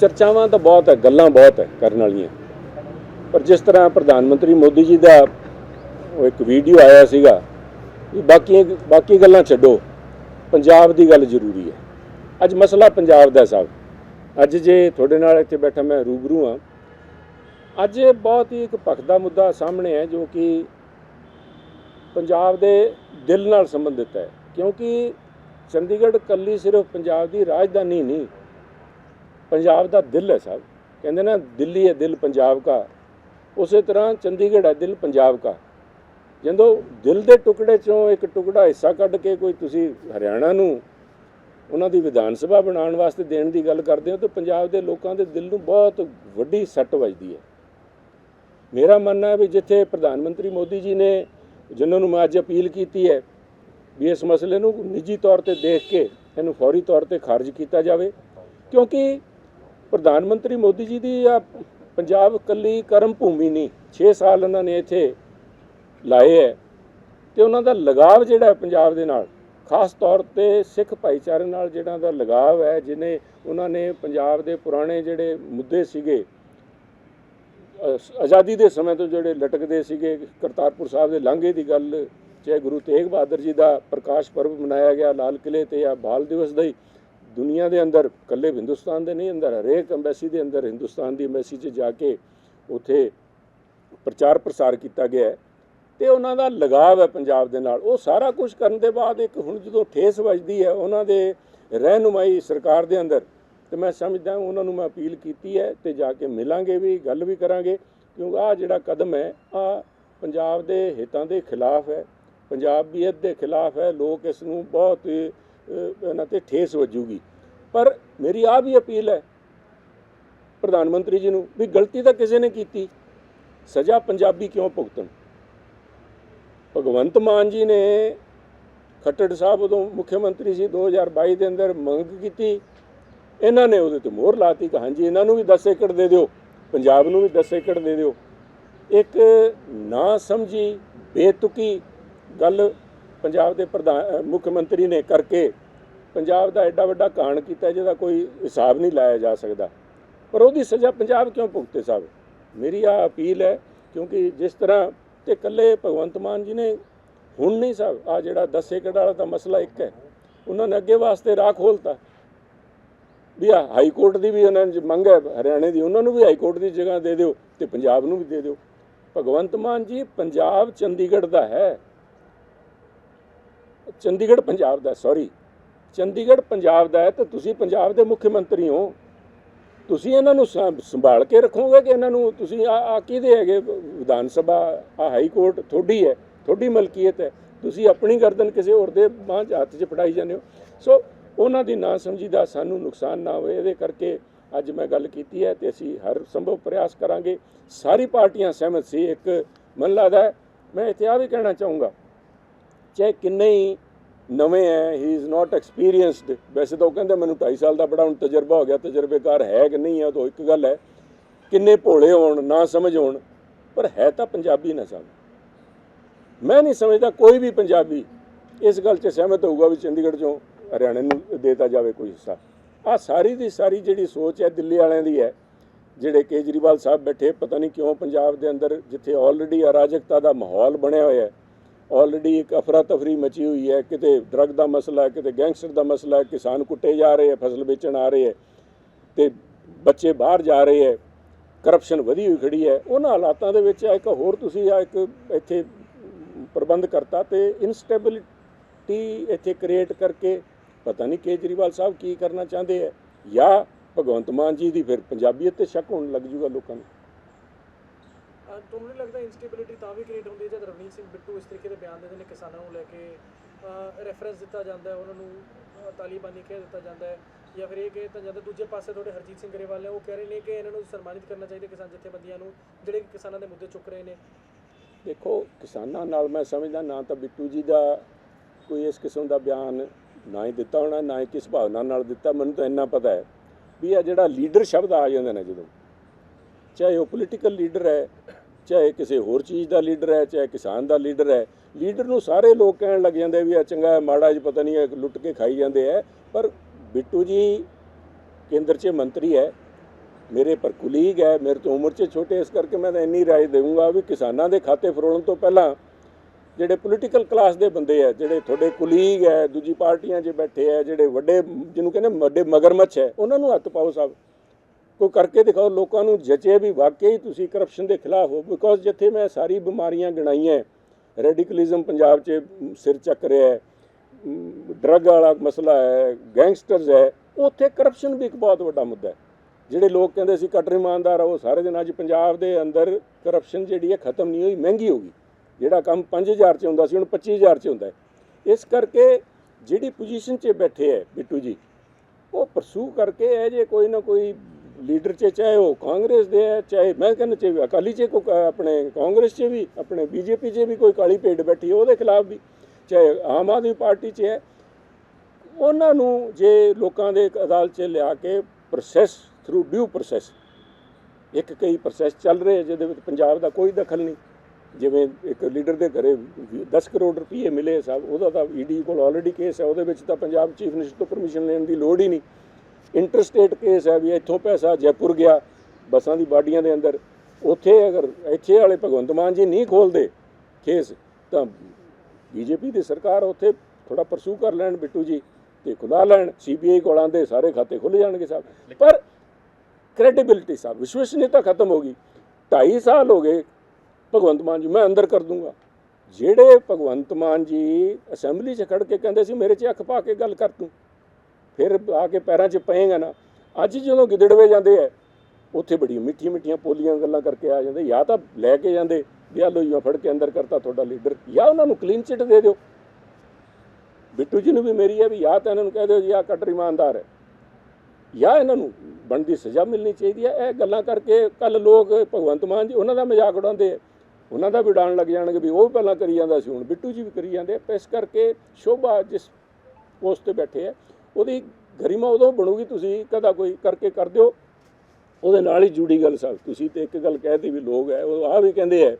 ਚਰਚਾਵਾਂ ਤਾਂ ਬਹੁਤ ਹੈ, ਗੱਲਾਂ ਬਹੁਤ ਹੈ ਕਰਨ ਵਾਲੀਆਂ। ਪਰ ਜਿਸ ਤਰ੍ਹਾਂ ਪ੍ਰਧਾਨ ਮੰਤਰੀ ਮੋਦੀ ਜੀ ਦਾ ਉਹ ਇੱਕ ਵੀਡੀਓ ਆਇਆ ਸੀਗਾ ਵੀ ਬਾਕੀ ਬਾਕੀ ਗੱਲਾਂ ਛੱਡੋ, ਪੰਜਾਬ ਦੀ ਗੱਲ ਜ਼ਰੂਰੀ ਹੈ। ਅੱਜ ਮਸਲਾ ਪੰਜਾਬ ਦਾ ਸਾਹਿਬ ਅੱਜ ਜੇ ਤੁਹਾਡੇ ਨਾਲ ਇੱਥੇ ਬੈਠਾ ਮੈਂ ਰੂਬਰੂ ਹਾਂ। ਅੱਜ ਇਹ ਬਹੁਤ ਹੀ ਇੱਕ ਭਖਦਾ ਮੁੱਦਾ ਸਾਹਮਣੇ ਹੈ, ਜੋ ਕਿ ਪੰਜਾਬ ਦੇ ਦਿਲ ਨਾਲ ਸੰਬੰਧਿਤ ਹੈ। ਕਿਉਂਕਿ ਚੰਡੀਗੜ੍ਹ ਕੱਲੀ ਸਿਰਫ ਪੰਜਾਬ ਦੀ ਰਾਜਧਾਨੀ ਨਹੀਂ ਪੰਜਾਬ ਦਾ ਦਿਲ ਹੈ ਸਾਹਿਬ ਕਹਿੰਦੇ ਨਾ, ਦਿੱਲੀ ਹੈ ਦਿਲ ਪੰਜਾਬ ਦਾ ਉਸੇ ਤਰ੍ਹਾਂ ਚੰਡੀਗੜ੍ਹ ਹੈ, ਦਿਲ ਪੰਜਾਬ ਦਾ ਜਦੋਂ ਦਿਲ ਦੇ ਟੁਕੜੇ ਚੋਂ ਇੱਕ ਟੁਕੜਾ ਹਿੱਸਾ ਕੱਢ ਕੇ ਕੋਈ ਤੁਸੀਂ ਹਰਿਆਣਾ ਨੂੰ ਉਹਨਾਂ ਦੀ ਵਿਧਾਨ ਸਭਾ ਬਣਾਉਣ ਵਾਸਤੇ ਦੇਣ ਦੀ ਗੱਲ ਕਰਦੇ ਹੋ, ਤਾਂ ਪੰਜਾਬ ਦੇ ਲੋਕਾਂ ਦੇ ਦਿਲ ਨੂੰ ਬਹੁਤ ਵੱਡੀ ਸੱਟ ਵੱਜਦੀ ਹੈ। ਮੇਰਾ ਮੰਨਣਾ ਹੈ ਵੀ ਜਿੱਥੇ ਪ੍ਰਧਾਨ ਮੰਤਰੀ ਮੋਦੀ ਜੀ ਨੇ, ਜਿਨ੍ਹਾਂ ਨੂੰ ਮੈਂ ਅੱਜ ਅਪੀਲ ਕੀਤੀ ਹੈ ਵੀ ਇਸ ਮਸਲੇ ਨੂੰ ਨਿੱਜੀ ਤੌਰ ਤੇ ਦੇਖ ਕੇ, ਇਹਨੂੰ ਫੌਰੀ ਤੌਰ ਤੇ ਖਾਰਜ ਕੀਤਾ ਜਾਵੇ, ਕਿਉਂਕਿ ਪ੍ਰਧਾਨ ਮੰਤਰੀ ਮੋਦੀ ਜੀ ਦੀ ਆ ਪੰਜਾਬ ਕੱਲੀ ਕਰਮ ਭੂਮੀ ਨਹੀਂ 6 ਸਾਲ ਉਹਨਾਂ ਨੇ ਇੱਥੇ ਲਾਏ ਹੈ ਤੇ ਉਹਨਾਂ ਦਾ ਲਗਾਵ ਜਿਹੜਾ ਪੰਜਾਬ ਦੇ ਨਾਲ, ਖਾਸ ਤੌਰ ਤੇ ਸਿੱਖ ਭਾਈਚਾਰੇ ਨਾਲ ਜਿਹੜਾ ਦਾ ਲਗਾਵ ਹੈ, ਜਿਨੇ ਉਹਨਾਂ ਨੇ ਪੰਜਾਬ ਦੇ ਪੁਰਾਣੇ ਜਿਹੜੇ ਮੁੱਦੇ ਸੀਗੇ ਆਜ਼ਾਦੀ ਦੇ ਸਮੇਂ ਤੋਂ ਜਿਹੜੇ ਲਟਕਦੇ ਸੀਗੇ, ਕਰਤਾਰਪੁਰ ਸਾਹਿਬ ਦੇ ਲਾਂਘੇ ਦੀ ਗੱਲ, ਚਾਹੇ ਗੁਰੂ ਤੇਗ ਬਹਾਦਰ ਜੀ ਦਾ ਪ੍ਰਕਾਸ਼ ਪਰਬ ਮਨਾਇਆ ਗਿਆ, ਲਾਲ ਕਿਲੇ ਤੇ ਜਾਂ ਬਾਲ ਦਿਵਸ ਦਾ ਹੀ ਦੁਨੀਆ ਦੇ ਅੰਦਰ ਕੱਲੇ ਹਿੰਦੁਸਤਾਨ ਦੇ ਨਹੀਂ ਅੰਦਰ, ਹਰੇਕ ਅੰਬੈਸੀ ਦੇ ਅੰਦਰ ਹਿੰਦੁਸਤਾਨ ਦੀ ਅੰਬੈਸੀ 'ਚ ਜਾ ਕੇ ਉਥੇ ਪ੍ਰਚਾਰ ਪ੍ਰਸਾਰ ਕੀਤਾ ਗਿਆ ਹੈ। ਤੇ ਉਹਨਾਂ ਦਾ ਲਗਾਵ ਹੈ ਪੰਜਾਬ ਦੇ ਨਾਲ। ਉਹ ਸਾਰਾ ਕੁਝ ਕਰਨ ਦੇ ਬਾਅਦ ਇੱਕ ਹੁਣ ਜਦੋਂ ਠੇਸ ਵੱਜਦੀ ਹੈ ਉਹਨਾਂ ਦੇ ਰਹਿਨੁਮਾਈ ਸਰਕਾਰ ਦੇ ਅੰਦਰ, ਤੇ ਮੈਂ ਸਮਝਦਾ ਉਹਨਾਂ ਨੂੰ ਮੈਂ ਅਪੀਲ ਕੀਤੀ ਹੈ ਤੇ ਜਾ ਕੇ ਮਿਲਾਂਗੇ ਵੀ, ਗੱਲ ਵੀ ਕਰਾਂਗੇ। ਕਿਉਂਕਿ ਆ ਜਿਹੜਾ ਕਦਮ ਹੈ ਆ ਪੰਜਾਬ ਦੇ ਹਿੱਤਾਂ ਦੇ ਖਿਲਾਫ ਹੈ। ਪੰਜਾਬੀਅਤ ਦੇ ਖਿਲਾਫ ਹੈ। ਲੋਕ ਇਸ ਨੂੰ ਬਹੁਤ ਇਹਨਾਂ ਤੇ ਠੇਸ ਵੱਜੂਗੀ। ਪਰ ਮੇਰੀ ਆ ਵੀ ਅਪੀਲ ਹੈ, ਪ੍ਰਧਾਨ ਮੰਤਰੀ ਜੀ ਨੂੰ, ਵੀ ਗਲਤੀ ਤਾਂ ਕਿਸੇ ਨੇ ਕੀਤੀ, ਸਜ਼ਾ ਪੰਜਾਬੀ ਕਿਉਂ ਭੁਗਤਣ? ਭਗਵੰਤ ਮਾਨ ਜੀ ਨੇ ਖੱਟੜ ਸਾਹਿਬ ਉਦੋਂ ਮੁੱਖ ਮੰਤਰੀ ਸੀ 2022 ਦੇ ਅੰਦਰ ਮੰਗ ਕੀਤੀ। ਇਹਨਾਂ ਨੇ ਉਹਦੇ ਤੇ ਮੋਹਰ ਲਾਤੀ ਕਿ ਹਾਂਜੀ, ਇਹਨਾਂ ਨੂੰ ਵੀ 10 ਏਕੜ ਦੇ ਦਿਓ, ਪੰਜਾਬ ਨੂੰ ਵੀ 10 ਏਕੜ ਦੇ ਦਿਓ। ਇੱਕ ਨਾ ਸਮਝੀ, ਬੇਤੁਕੀ ਗੱਲ ਪੰਜਾਬ ਦੇ ਪ੍ਰਧਾਨ ਮੁੱਖ ਮੰਤਰੀ ਨੇ ਕਰਕੇ ਪੰਜਾਬ ਦਾ ਐਡਾ ਵੱਡਾ ਕਾਂਡ ਕੀਤਾ ਜਿਹਦਾ ਕੋਈ ਹਿਸਾਬ ਨਹੀਂ ਲਾਇਆ ਜਾ ਸਕਦਾ। ਪਰ ਉਹਦੀ ਸਜ਼ਾ ਪੰਜਾਬ ਕਿਉਂ ਭੁਗਤੇ ਸਾਹਿਬ? ਮੇਰੀ ਆ ਅਪੀਲ ਹੈ ਕਿਉਂਕਿ ਜਿਸ ਤਰ੍ਹਾਂ ਤੇ ਕੱਲੇ ਭਗਵੰਤ ਮਾਨ ਜੀ ਨੇ ਹੁਣ ਨਹੀਂ ਸਾਹਿਬ ਆ ਜਿਹੜਾ 10 ਏਕੜ ਵਾਲਾ ਤਾਂ ਮਸਲਾ ਇੱਕ ਹੈ। ਉਹਨਾਂ ਨੇ ਅੱਗੇ ਵਾਸਤੇ ਰਾਹ ਖੋਲਤਾ। ਵੀ ਆ ਹਾਈ ਕੋਰਟ ਦੀ ਵੀ ਉਹਨਾਂ ਨੇ ਮੰਗ ਹੈ, ਹਰਿਆਣੇ ਦੀ, ਉਹਨਾਂ ਨੂੰ ਵੀ ਹਾਈ ਕੋਰਟ ਦੀ ਜਗ੍ਹਾ ਦੇ ਦਿਓ ਤੇ ਪੰਜਾਬ ਨੂੰ ਵੀ ਦੇ ਦਿਓ। ਭਗਵੰਤ ਮਾਨ ਜੀ, ਪੰਜਾਬ ਚੰਡੀਗੜ੍ਹ ਦਾ ਹੈ। ਚੰਡੀਗੜ੍ਹ ਪੰਜਾਬ ਦਾ ਸੌਰੀ ਚੰਡੀਗੜ੍ਹ ਪੰਜਾਬ ਦਾ ਹੈ ਤੇ ਤੁਸੀਂ ਪੰਜਾਬ ਦੇ ਮੁੱਖ ਮੰਤਰੀ ਹੋ। ਤੁਸੀਂ ਇਹਨਾਂ ਨੂੰ ਸਾਂਭ- ਸੰਭਾਲ ਕੇ ਰੱਖੋਗੇ ਕਿ ਇਹਨਾਂ ਨੂੰ ਤੁਸੀਂ ਆ ਆ ਕਿਹਦੇ ਹੈਗੇ? ਵਿਧਾਨ ਸਭਾ, ਆ ਹਾਈ ਕੋਰਟ ਤੁਹਾਡੀ ਹੈ ਤੁਹਾਡੀ ਮਲਕੀਅਤ ਹੈ। ਤੁਸੀਂ ਆਪਣੀ ਗਰਦਨ ਕਿਸੇ ਹੋਰ ਦੇ ਬਾਂਹ 'ਚ, ਹੱਥ 'ਚ ਫੜਾਈ ਜਾਂਦੇ ਹੋ। ਸੋ ਉਹਨਾਂ ਦੀ ਨਾ ਸਮਝੀ ਦਾ ਸਾਨੂੰ ਨੁਕਸਾਨ ਨਾ ਹੋਵੇ ਇਹਦੇ ਕਰਕੇ ਅੱਜ ਮੈਂ ਗੱਲ ਕੀਤੀ ਹੈ ਤੇ ਅਸੀਂ ਹਰ ਸੰਭਵ ਪ੍ਰਯਾਸ ਕਰਾਂਗੇ। ਸਾਰੀ ਪਾਰਟੀਆਂ ਸਹਿਮਤ ਸੀ, ਇੱਕ ਮਨ ਲੱਗਦਾ ਮੈਂ ਇੱਥੇ ਆ ਵੀ ਕਹਿਣਾ ਚਾਹੂੰਗਾ ਚਾਹੇ ਕਿੰਨੇ ਹੀ ਨਵੇਂ ਹੈ ਹੀ ਇਜ਼ ਨਾਟ ਐਕਸਪੀਰੀਅੰਸਡ ਵੈਸੇ ਤਾਂ ਉਹ ਕਹਿੰਦੇ ਮੈਨੂੰ 2.5 ਸਾਲ ਦਾ ਬੜਾ ਹੁਣ ਤਜਰਬਾ ਹੋ ਗਿਆ, ਤਜਰਬੇਕਾਰ ਹੈ ਕਿ ਨਹੀਂ ਹੈ ਉਹ ਤਾਂ ਇੱਕ ਗੱਲ ਹੈ ਕਿੰਨੇ ਭੋਲੇ ਹੋਣ, ਨਾ ਸਮਝ ਹੋਣ, ਪਰ ਹੈ ਤਾਂ ਪੰਜਾਬੀ ਨਾ ਸਭ ਮੈਂ ਨਹੀਂ ਸਮਝਦਾ ਕੋਈ ਵੀ ਪੰਜਾਬੀ, ਇਸ ਗੱਲ 'ਚ ਸਹਿਮਤ ਹੋਊਗਾ ਵੀ ਚੰਡੀਗੜ੍ਹ ਚੋਂ ਹਰਿਆਣੇ ਨੂੰ ਦੇਤਾ ਜਾਵੇ ਕੋਈ ਹਿੱਸਾ। ਆ ਸਾਰੀ ਦੀ ਸਾਰੀ ਜਿਹੜੀ ਸੋਚ ਹੈ ਦਿੱਲੀ ਵਾਲਿਆਂ ਦੀ ਹੈ ਜਿਹੜੇ ਕੇਜਰੀਵਾਲ ਸਾਹਿਬ ਬੈਠੇ, ਪਤਾ ਨਹੀਂ ਕਿਉਂ ਪੰਜਾਬ ਦੇ ਅੰਦਰ ਜਿੱਥੇ ਆਲਰੇਡੀ ਅਰਾਜਕਤਾ ਦਾ ਮਾਹੌਲ ਬਣਿਆ ਹੋਇਆ ਹੈ ਆਲਰੇਡੀ ਇੱਕ ਅਫਰਾ ਤਫਰੀ ਮਚੀ ਹੋਈ ਹੈ, ਕਿਤੇ ਡਰੱਗ ਦਾ ਮਸਲਾ ਹੈ, ਕਿਤੇ ਗੈਂਗਸਟਰ ਦਾ ਮਸਲਾ ਹੈ, ਕਿਸਾਨ ਕੁੱਟੇ ਜਾ ਰਹੇ ਹੈ, ਫਸਲ ਵੇਚਣ ਆ ਰਹੇ ਹੈ, ਤੇ ਬੱਚੇ ਬਾਹਰ ਜਾ ਰਹੇ ਹੈ ਕਰਪਸ਼ਨ ਵਧੀ ਹੋਈ ਖੜੀ ਹੈ, ਉਹਨਾਂ ਹਾਲਾਤਾਂ ਦੇ ਵਿੱਚ ਇੱਕ ਹੋਰ ਤੁਸੀਂ ਆ ਇੱਕ ਇੱਥੇ ਪ੍ਰਬੰਧ ਕਰਤਾ ਤੇ ਇਨਸਟੇਬਿਲਿਟੀ ਇੱਥੇ ਕ੍ਰੀਏਟ ਕਰਕੇ ਪਤਾ ਨਹੀਂ ਕੇਜਰੀਵਾਲ ਸਾਹਿਬ ਕੀ ਕਰਨਾ ਚਾਹੁੰਦੇ ਹੈ, ਜਾਂ ਭਗਵੰਤ ਮਾਨ ਜੀ ਦੀ ਫਿਰ ਪੰਜਾਬੀਅਤ ਤੇ ਸ਼ੱਕ ਹੋਣ ਲੱਗ ਜੂਗਾ ਲੋਕਾਂ ਨੂੰ। ਤੁਹਾਨੂੰ ਨਹੀਂ ਲੱਗਦਾ ਇਨਸਟੇਬਿਲਿਟੀ ਤਾਂ ਵੀ ਕ੍ਰੀਏਟ ਹੁੰਦੀ ਹੈ ਜਦ ਰਵਨੀਤ ਸਿੰਘ ਬਿੱਟੂ ਇਸ ਤਰੀਕੇ ਦੇ ਬਿਆਨ ਦਿੰਦੇ ਨੇ ਕਿਸਾਨਾਂ ਨੂੰ ਲੈ ਕੇ ਰੈਫਰੈਂਸ ਦਿੱਤਾ ਜਾਂਦਾ ਹੈ ਉਹਨਾਂ ਨੂੰ ਅਹ, ਤਾਲੀਬਾਨੀ ਕਹਿ ਦਿੱਤਾ ਜਾਂਦਾ ਹੈ ਜਾਂ ਫਿਰ ਇਹ ਕਹਿ ਦਿੱਤਾ ਜਾਂਦਾ ਦੂਜੇ ਪਾਸੇ ਤੁਹਾਡੇ ਹਰਜੀਤ ਸਿੰਘ ਗਰੇਵਾਲ ਨੇ ਉਹ ਕਹਿ ਰਹੇ ਨੇ ਕਿ ਇਹਨਾਂ ਨੂੰ ਸਨਮਾਨਿਤ ਕਰਨਾ ਚਾਹੀਦਾ ਕਿਸਾਨ ਜਥੇਬੰਦੀਆਂ ਨੂੰ ਜਿਹੜੇ ਕਿ ਕਿਸਾਨਾਂ ਦੇ ਮੁੱਦੇ ਚੁੱਕ ਰਹੇ ਨੇ। ਦੇਖੋ ਕਿਸਾਨਾਂ ਨਾਲ ਮੈਂ ਸਮਝਦਾ ਨਾ ਤਾਂ ਬਿੱਟੂ ਜੀ ਦਾ ਕੋਈ ਇਸ ਕਿਸਮ ਦਾ ਬਿਆਨ ਨਾ ਹੀ ਦਿੱਤਾ ਹੋਣਾ ਨਾ ਹੀ ਕਿਸ ਭਾਵਨਾ ਨਾਲ ਦਿੱਤਾ ਮੈਨੂੰ ਤਾਂ ਇੰਨਾ ਪਤਾ ਹੈ ਵੀ ਆ ਜਿਹੜਾ ਲੀਡਰ ਸ਼ਬਦ ਆ ਜਾਂਦੇ ਨੇ ਜਦੋਂ ਚਾਹੇ ਉਹ ਪੋਲੀਟੀਕਲ ਲੀਡਰ ਹੈ ਚਾਹੇ ਕਿਸੇ ਹੋਰ ਚੀਜ਼ ਦਾ ਲੀਡਰ ਹੈ, ਚਾਹੇ ਕਿਸਾਨ ਦਾ ਲੀਡਰ ਹੈ, ਲੀਡਰ ਨੂੰ ਸਾਰੇ ਲੋਕ ਕਹਿਣ ਲੱਗ ਜਾਂਦੇ ਵੀ ਆ ਚੰਗਾ ਹੈ, ਮਾੜਾ ਜੀ ਪਤਾ ਨਹੀਂ ਹੈ ਲੁੱਟ ਕੇ ਖਾਈ ਜਾਂਦੇ ਹੈ ਪਰ ਬਿੱਟੂ ਜੀ ਕੇਂਦਰ 'ਚ ਮੰਤਰੀ ਹੈ, ਮੇਰੇ ਪਰ ਕੁਲੀਗ ਹੈ, ਮੇਰੇ ਤੋਂ ਉਮਰ 'ਚ ਛੋਟੇ, ਇਸ ਕਰਕੇ ਮੈਂ ਤਾਂ ਇੰਨੀ ਰਾਏ ਦੇਵਾਂਗਾ ਵੀ ਕਿਸਾਨਾਂ ਦੇ ਖਾਤੇ ਫਰੋਲਣ ਤੋਂ ਪਹਿਲਾਂ ਜਿਹੜੇ ਪੋਲੀਟੀਕਲ ਕਲਾਸ ਦੇ ਬੰਦੇ ਆ, ਜਿਹੜੇ ਤੁਹਾਡੇ ਕੁਲੀਗ ਹੈ, ਦੂਜੀ ਪਾਰਟੀਆਂ 'ਚ ਬੈਠੇ ਆ, ਜਿਹੜੇ ਵੱਡੇ, ਜਿਹਨੂੰ ਕਹਿੰਦੇ ਵੱਡੇ ਮਗਰਮੱਛ ਹੈ, ਉਹਨਾਂ ਨੂੰ ਹੱਥ ਪਾਓ ਸਾਹਿਬ ਕੋਈ ਕਰਕੇ ਦਿਖਾਓ ਲੋਕਾਂ ਨੂੰ ਜਚੇ ਵੀ ਵਾਕਈ ਤੁਸੀਂ ਕਰਪਸ਼ਨ ਦੇ ਖਿਲਾਫ ਹੋ ਬਿਕੋਜ਼ ਜਿੱਥੇ ਮੈਂ ਸਾਰੀ ਬਿਮਾਰੀਆਂ ਗਣਾਈਆਂ ਰੈਡੀਕਲਿਜ਼ਮ ਪੰਜਾਬ 'ਚ ਸਿਰ ਚੱਕ ਰਿਹਾ ਹੈ ਡਰੱਗ ਵਾਲਾ ਮਸਲਾ ਹੈ ਗੈਂਗਸਟਰਸ ਹੈ ਉੱਥੇ ਕਰਪਸ਼ਨ ਵੀ ਇੱਕ ਬਹੁਤ ਵੱਡਾ ਮੁੱਦਾ ਹੈ ਜਿਹੜੇ ਲੋਕ ਕਹਿੰਦੇ ਸੀ ਕਟਰ ਇਮਾਨਦਾਰ ਆ ਉਹ ਸਾਰੇ ਦਿਨ ਅੱਜ ਪੰਜਾਬ ਦੇ ਅੰਦਰ ਕਰਪਸ਼ਨ ਜਿਹੜੀ ਹੈ ਖਤਮ ਨਹੀਂ ਹੋਈ ਮਹਿੰਗੀ ਹੋ ਗਈ ਜਿਹੜਾ ਕੰਮ 5000 ਚ ਹੁੰਦਾ ਸੀ ਹੁਣ 25000 ਚ ਹੁੰਦਾ ਹੈ ਇਸ ਕਰਕੇ ਜਿਹੜੀ ਪੋਜੀਸ਼ਨ 'ਚ ਬੈਠੇ ਹੈ ਬਿੱਟੂ ਜੀ ਉਹ ਪਰਸੂ ਕਰਕੇ ਇਹ ਜੇ ਕੋਈ ਨਾ ਕੋਈ ਲੀਡਰ 'ਚ ਚਾਹੇ ਉਹ ਕਾਂਗਰਸ ਦੇ ਹੈ, ਚਾਹੇ ਮੈਂ ਕਹਿੰਦਾ ਚਾਹੇ ਅਕਾਲੀ 'ਚ ਕੋਈ ਆਪਣੇ ਕਾਂਗਰਸ 'ਚ ਵੀ, ਆਪਣੇ ਬੀਜੇਪੀ 'ਚ ਵੀ ਕੋਈ ਕਾਲੀ ਪੇਟ ਬੈਠੀ ਹੈ, ਉਹਦੇ ਖਿਲਾਫ ਵੀ, ਚਾਹੇ ਆਮ ਆਦਮੀ ਪਾਰਟੀ 'ਚ ਹੈ। ਉਹਨਾਂ ਨੂੰ ਜੇ ਲੋਕਾਂ ਦੇ ਅਦਾਲਤ 'ਚ ਲਿਆ ਕੇ ਪ੍ਰੋਸੈਸ ਥਰੂ ਡਿਊ ਪ੍ਰੋਸੈਸ ਇੱਕ ਕਈ ਪ੍ਰੋਸੈਸ ਚੱਲ ਰਹੇ ਜਿਹਦੇ ਵਿੱਚ ਪੰਜਾਬ ਦਾ ਕੋਈ ਦਖਲ ਨਹੀਂ। ਜਿਵੇਂ ਇੱਕ ਲੀਡਰ ਦੇ ਘਰੇ 10 ਕਰੋੜ ਰੁਪਏ ਮਿਲੇ ਸਭ, ਉਹਦਾ ਤਾਂ ਈਡੀ ਕੋਲ ਆਲਰੇਡੀ ਕੇਸ ਹੈ, ਉਹਦੇ ਵਿੱਚ ਤਾਂ ਪੰਜਾਬ ਚੀਫ ਮਿਨਿਸਟਰ ਤੋਂ ਪਰਮਿਸ਼ਨ ਲੈਣ ਦੀ ਲੋੜ ਹੀ ਨਹੀਂ। ਇੰਟਰਸਟੇਟ ਕੇਸ ਹੈ ਵੀ ਇੱਥੋਂ ਪੈਸਾ ਜੈਪੁਰ ਗਿਆ, ਬੱਸਾਂ ਦੀ ਬਾਡੀਆਂ ਦੇ ਅੰਦਰ। ਉੱਥੇ ਅਗਰ ਇੱਥੇ ਵਾਲੇ ਭਗਵੰਤ ਮਾਨ ਜੀ ਨਹੀਂ ਖੋਲਦੇ ਕੇਸ, ਤਾਂ ਬੀਜੇਪੀ ਦੀ ਸਰਕਾਰ ਉੱਥੇ ਥੋੜਾ ਪਰਸੂ ਕਰ ਲੈਣ ਬਿੱਟੂ ਜੀ ਤੇ ਖੁਦਾ ਲੈਣ ਸੀਬੀਆਈ ਕੋਲ ਦੇ ਸਾਰੇ ਖਾਤੇ ਖੁੱਲ ਜਾਣਗੇ ਸਾਹਿਬ ਪਰ ਕ੍ਰੈਡੀਬਿਲਿਟੀ ਸਾਹਿਬ ਵਿਸ਼ਵਸਨੀयता ਖਤਮ ਹੋ ਗਈ। 2.5 ਸਾਲ ਹੋ ਗਏ ਭਗਵੰਤ ਮਾਨ ਜੀ, ਮੈਂ ਅੰਦਰ ਕਰ ਦੂੰਗਾ। ਜਿਹੜੇ ਭਗਵੰਤ ਮਾਨ ਜੀ ਅਸੈਂਬਲੀ 'ਚ ਖੜ ਕੇ ਕਹਿੰਦੇ ਸੀ, ਮੇਰੇ 'ਚ ਅੱਖ ਪਾ ਕੇ ਗੱਲ ਕਰ ਤੂੰ। ਫਿਰ ਆ ਕੇ ਪੈਰਾਂ 'ਚ ਪਏਗਾ ਨਾ, ਅੱਜ ਜਦੋਂ ਗਿੱਦੜਵੇ ਜਾਂਦੇ ਐ ਉੱਥੇ ਬੜੀਆਂ ਮਿੱਠੀਆਂ ਮਿੱਠੀਆਂ ਪੋਲੀਆਂ ਗੱਲਾਂ ਕਰਕੇ ਆ ਜਾਂਦੇ, ਜਾਂ ਤਾਂ ਲੈ ਕੇ ਜਾਂਦੇ, ਵੀ ਆਹ ਲੋ ਜੀ ਫੜ ਕੇ ਅੰਦਰ ਕਰਤਾ ਤੁਹਾਡਾ ਲੀਡਰ, ਜਾਂ ਉਹਨਾਂ ਨੂੰ ਕਲੀਨ ਚਿੱਟ ਦੇ ਦਿਓ। ਬਿੱਟੂ ਜੀ ਨੂੰ ਵੀ ਮੇਰੀ ਹੈ ਵੀ ਜਾਂ ਤਾਂ ਇਹਨਾਂ ਨੂੰ ਕਹਿ ਦਿਓ ਜੀ, ਆਹ ਕਟਰ ਇਮਾਨਦਾਰ ਹੈ। ਜਾਂ ਇਹਨਾਂ ਨੂੰ ਬਣਦੀ ਸਜ਼ਾ ਮਿਲਣੀ ਚਾਹੀਦੀ ਹੈ, ਇਹ ਗੱਲਾਂ ਕਰਕੇ ਕੱਲ ਲੋਕ ਭਗਵੰਤ ਮਾਨ ਜੀ, ਉਹਨਾਂ ਦਾ ਮਜ਼ਾਕ ਉਡਾਉਂਦੇ ਆ। ਉਹਨਾਂ ਦਾ ਵੀ ਉਡਾਣ ਲੱਗ ਜਾਣਗੇ ਵੀ ਉਹ ਵੀ ਪਹਿਲਾਂ ਕਰੀ ਜਾਂਦਾ ਸੀ, ਹੁਣ ਬਿੱਟੂ ਜੀ ਵੀ ਕਰੀ ਜਾਂਦੇ ਇਸ ਕਰਕੇ ਸ਼ੋਭਾ ਜਿਸ ਪੋਸਟ ਤੇ ਬੈਠੇ ਆ ਉਹਦੀ ਗਰਿਮਾ ਉਦੋਂ ਬਣੂਗੀ, ਤੁਸੀਂ ਕਦਾ ਕੋਈ ਕਰਕੇ ਕਰ ਦਿਓ। ਉਹਦੇ ਨਾਲ ਹੀ ਜੁੜੀ ਗੱਲ ਸਾਹਿਬ ਤੁਸੀਂ ਤੇ ਇੱਕ ਗੱਲ ਕਹਿਤੀ ਵੀ ਲੋਕ ਹੈ, ਉਹ ਆ ਵੀ ਕਹਿੰਦੇ ਆ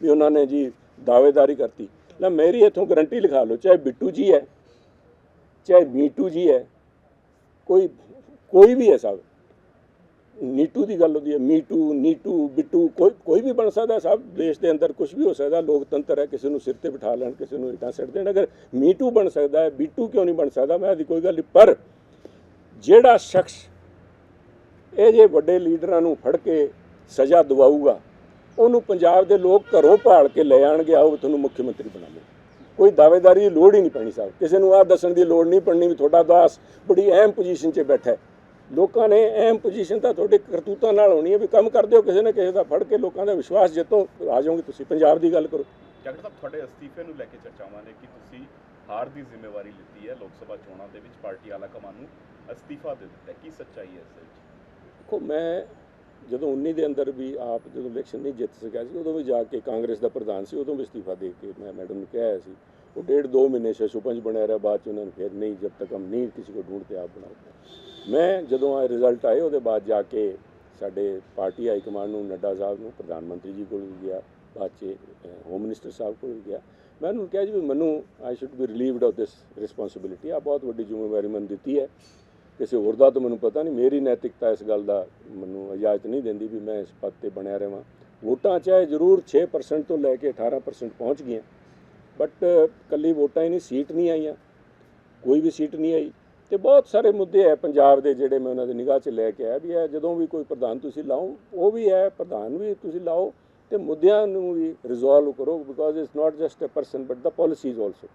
ਵੀ ਉਹਨਾਂ ਨੇ ਜੀ ਦਾਅਵੇਦਾਰੀ ਕਰਤੀ। ਨਾ ਮੇਰੀ ਇਥੋਂ ਗਰੰਟੀ ਲਿਖਾ ਲਓ, ਚਾਹੇ ਬਿੱਟੂ ਜੀ ਹੈ, ਚਾਹੇ ਮੀਟੂ ਜੀ ਹੈ, ਕੋਈ ਕੋਈ ਵੀ ਹੈ ਸਾਹਿਬ ਨੀਟੂ ਦੀ ਗੱਲ ਹੁੰਦੀ ਹੈ, ਮੀਟੂ, ਨੀਟੂ, ਬਿੱਟੂ, ਕੋਈ ਕੋਈ ਵੀ ਬਣ ਸਕਦਾ ਸਾਹਿਬ ਦੇਸ਼ ਦੇ ਅੰਦਰ ਕੁਝ ਵੀ ਹੋ ਸਕਦਾ, ਲੋਕਤੰਤਰ ਹੈ, ਕਿਸੇ ਨੂੰ ਸਿਰ ਤੇ ਬਿਠਾ ਲੈਣ, ਕਿਸੇ ਨੂੰ ਇਟਾਂ ਸਿੱਟ ਦੇਣ, ਅਗਰ ਮੀਟੂ ਬਣ ਸਕਦਾ ਹੈ, ਬਿੱਟੂ ਕਿਉਂ ਨਹੀਂ ਬਣ ਸਕਦਾ, ਮੈਂ ਇਹਦੀ ਕੋਈ ਗੱਲ ਨਹੀਂ, ਪਰ ਜਿਹੜਾ ਸ਼ਖਸ ਇਹ ਜੇ ਵੱਡੇ ਲੀਡਰਾਂ ਨੂੰ ਫੜ ਕੇ ਸਜ਼ਾ ਦਿਵਾਊਗਾ, ਉਹਨੂੰ ਪੰਜਾਬ ਦੇ ਲੋਕ ਘਰੋਂ ਭਾਲ ਕੇ ਲੈ ਆਣਗੇ, ਆਓ ਤੁਹਾਨੂੰ ਮੁੱਖ ਮੰਤਰੀ ਬਣਾ ਲਓ ਕੋਈ ਦਾਅਵੇਦਾਰੀ ਦੀ ਲੋੜ ਹੀ ਨਹੀਂ ਪੈਣੀ, ਸਾਹਿਬ। ਕਿਸੇ ਨੂੰ ਆਹ ਦੱਸਣ ਦੀ ਲੋੜ ਨਹੀਂ ਪੜਨੀ ਵੀ ਤੁਹਾਡਾ ਦਾਸ ਬੜੀ ਅਹਿਮ ਪੋਜੀਸ਼ਨ 'ਚ ਬੈਠਾ ਹੈ। ਲੋਕਾਂ ਨੇ ਅਹਿਮ ਪੋਜੀਸ਼ਨ ਤਾਂ ਤੁਹਾਡੇ ਕਰਤੂਤਾਂ ਨਾਲ ਹੋਣੀ ਹੈ ਵੀ ਕੰਮ ਕਰਦੇ ਹੋ ਕਿਸੇ ਨਾ ਕਿਸੇ ਦਾ ਫੜ ਕੇ ਲੋਕਾਂ ਦਾ ਵਿਸ਼ਵਾਸ ਜਿੱਤੋ ਆ ਜਾਓਗੇ ਤੁਸੀਂ ਪੰਜਾਬ ਦੀ ਗੱਲ ਕਰੋ। ਡਾਕਟਰ ਸਾਹਿਬ ਤੁਹਾਡੇ ਅਸਤੀਫੇ ਨੂੰ ਲੈ ਕੇ ਚਰਚਾਵਾਂ ਨੇ ਕਿ ਤੁਸੀਂ ਹਾਰ ਦੀ ਜ਼ਿੰਮੇਵਾਰੀ ਲਿੱਤੀ ਹੈ ਲੋਕ ਸਭਾ ਚੋਣਾਂ ਦੇ ਵਿੱਚ ਪਾਰਟੀ ਆਲਾ ਕਮਾਨ ਨੂੰ ਅਸਤੀਫਾ ਦੇ ਦਿੱਤਾ। ਕੀ ਸੱਚਾਈ ਹੈ ਇਸ ਵਿੱਚ ਦੇਖੋ ਮੈਂ ਜਦੋਂ 19 ਦੇ ਅੰਦਰ ਵੀ ਆਪ ਜਦੋਂ ਇਲੈਕਸ਼ਨ ਨਹੀਂ ਜਿੱਤ ਸਕਿਆ ਸੀ ਉਦੋਂ ਵੀ ਜਾ ਕੇ ਕਾਂਗਰਸ ਦਾ ਪ੍ਰਧਾਨ ਸੀ ਉਦੋਂ ਵੀ ਅਸਤੀਫਾ ਦੇ ਕੇ ਮੈਂ ਮੈਡਮ ਨੂੰ ਕਿਹਾ ਸੀ ਉਹ ਡੇਢ ਦੋ ਮਹੀਨੇ ਸ਼ਸ਼ੂ ਪੰਜ ਬਣਿਆ ਰਿਹਾ ਬਾਅਦ ਚ ਉਹਨਾਂ ਨੇ ਫਿਰ ਨਹੀਂ ਜਬ ਤੱਕ ਹਮ ਨਹੀਂ ਕਿਸੇ ਕੋ ਢੂੰढते ਆਪ ਬਣਾਓ। ਮੈਂ ਜਦੋਂ ਆ ਰਿਜ਼ਲਟ ਆਏ, ਉਹਦੇ ਬਾਅਦ ਜਾ ਕੇ ਸਾਡੇ ਪਾਰਟੀ ਹਾਈ ਕਮਾਂਡ ਨੂੰ, ਨੱਡਾ ਸਾਹਿਬ ਨੂੰ, ਪ੍ਰਧਾਨ ਮੰਤਰੀ ਜੀ ਕੋਲ ਵੀ ਗਿਆ, ਬਾਅਦ ਚ ਹੋਮ ਮਿਨਿਸਟਰ ਸਾਹਿਬ ਕੋਲ ਵੀ ਗਿਆ। ਮੈਂ ਉਹਨੂੰ ਕਿਹਾ ਜੀ ਵੀ ਮੈਨੂੰ I should be relieved of this responsibility ਆ ਬਹੁਤ ਵੱਡੀ ਜ਼ਿੰਮੇਵਾਰੀ ਮੈਨੂੰ ਦਿੱਤੀ ਹੈ। ਕਿਸੇ ਹੋਰ ਦਾ ਤਾਂ ਮੈਨੂੰ ਪਤਾ ਨਹੀਂ। ਮੇਰੀ ਨੈਤਿਕਤਾ ਇਸ ਗੱਲ ਦਾ ਮੈਨੂੰ ਇਜਾਜ਼ਤ ਨਹੀਂ ਦਿੰਦੀ ਵੀ ਮੈਂ ਇਸ ਪਦ ਤੇ ਬਣਿਆ ਰਹਾਂ ਵੋਟਾਂ ਚਾਹੇ ਜ਼ਰੂਰ 6% ਤੋਂ ਲੈ ਕੇ 18% ਪਹੁੰਚ ਗਈਆਂ। ਬਟ ਕੱਲੀ ਵੋਟਾਂ ਹੀ ਨਹੀਂ, ਸੀਟ ਨਹੀਂ ਆਈਆਂ। ਕੋਈ ਵੀ ਸੀਟ ਨਹੀਂ ਆਈ। ਤੇ ਬਹੁਤ ਸਾਰੇ ਮੁੱਦੇ ਹੈ ਪੰਜਾਬ ਦੇ ਜਿਹੜੇ ਮੈਂ ਉਹਨਾਂ ਦੀ ਨਿਗਾਹ 'ਚ ਲੈ ਕੇ ਆਇਆ ਵੀ ਹੈ ਜਦੋਂ ਵੀ ਕੋਈ ਪ੍ਰਧਾਨ ਤੁਸੀਂ ਲਾਓ, ਉਹ ਵੀ ਹੈ ਪ੍ਰਧਾਨ ਵੀ ਤੁਸੀਂ ਲਾਓ ਤੇ ਮੁੱਦਿਆਂ ਨੂੰ ਵੀ ਰਿਜ਼ੋਲਵ ਕਰੋ because it's not just a person but the policies also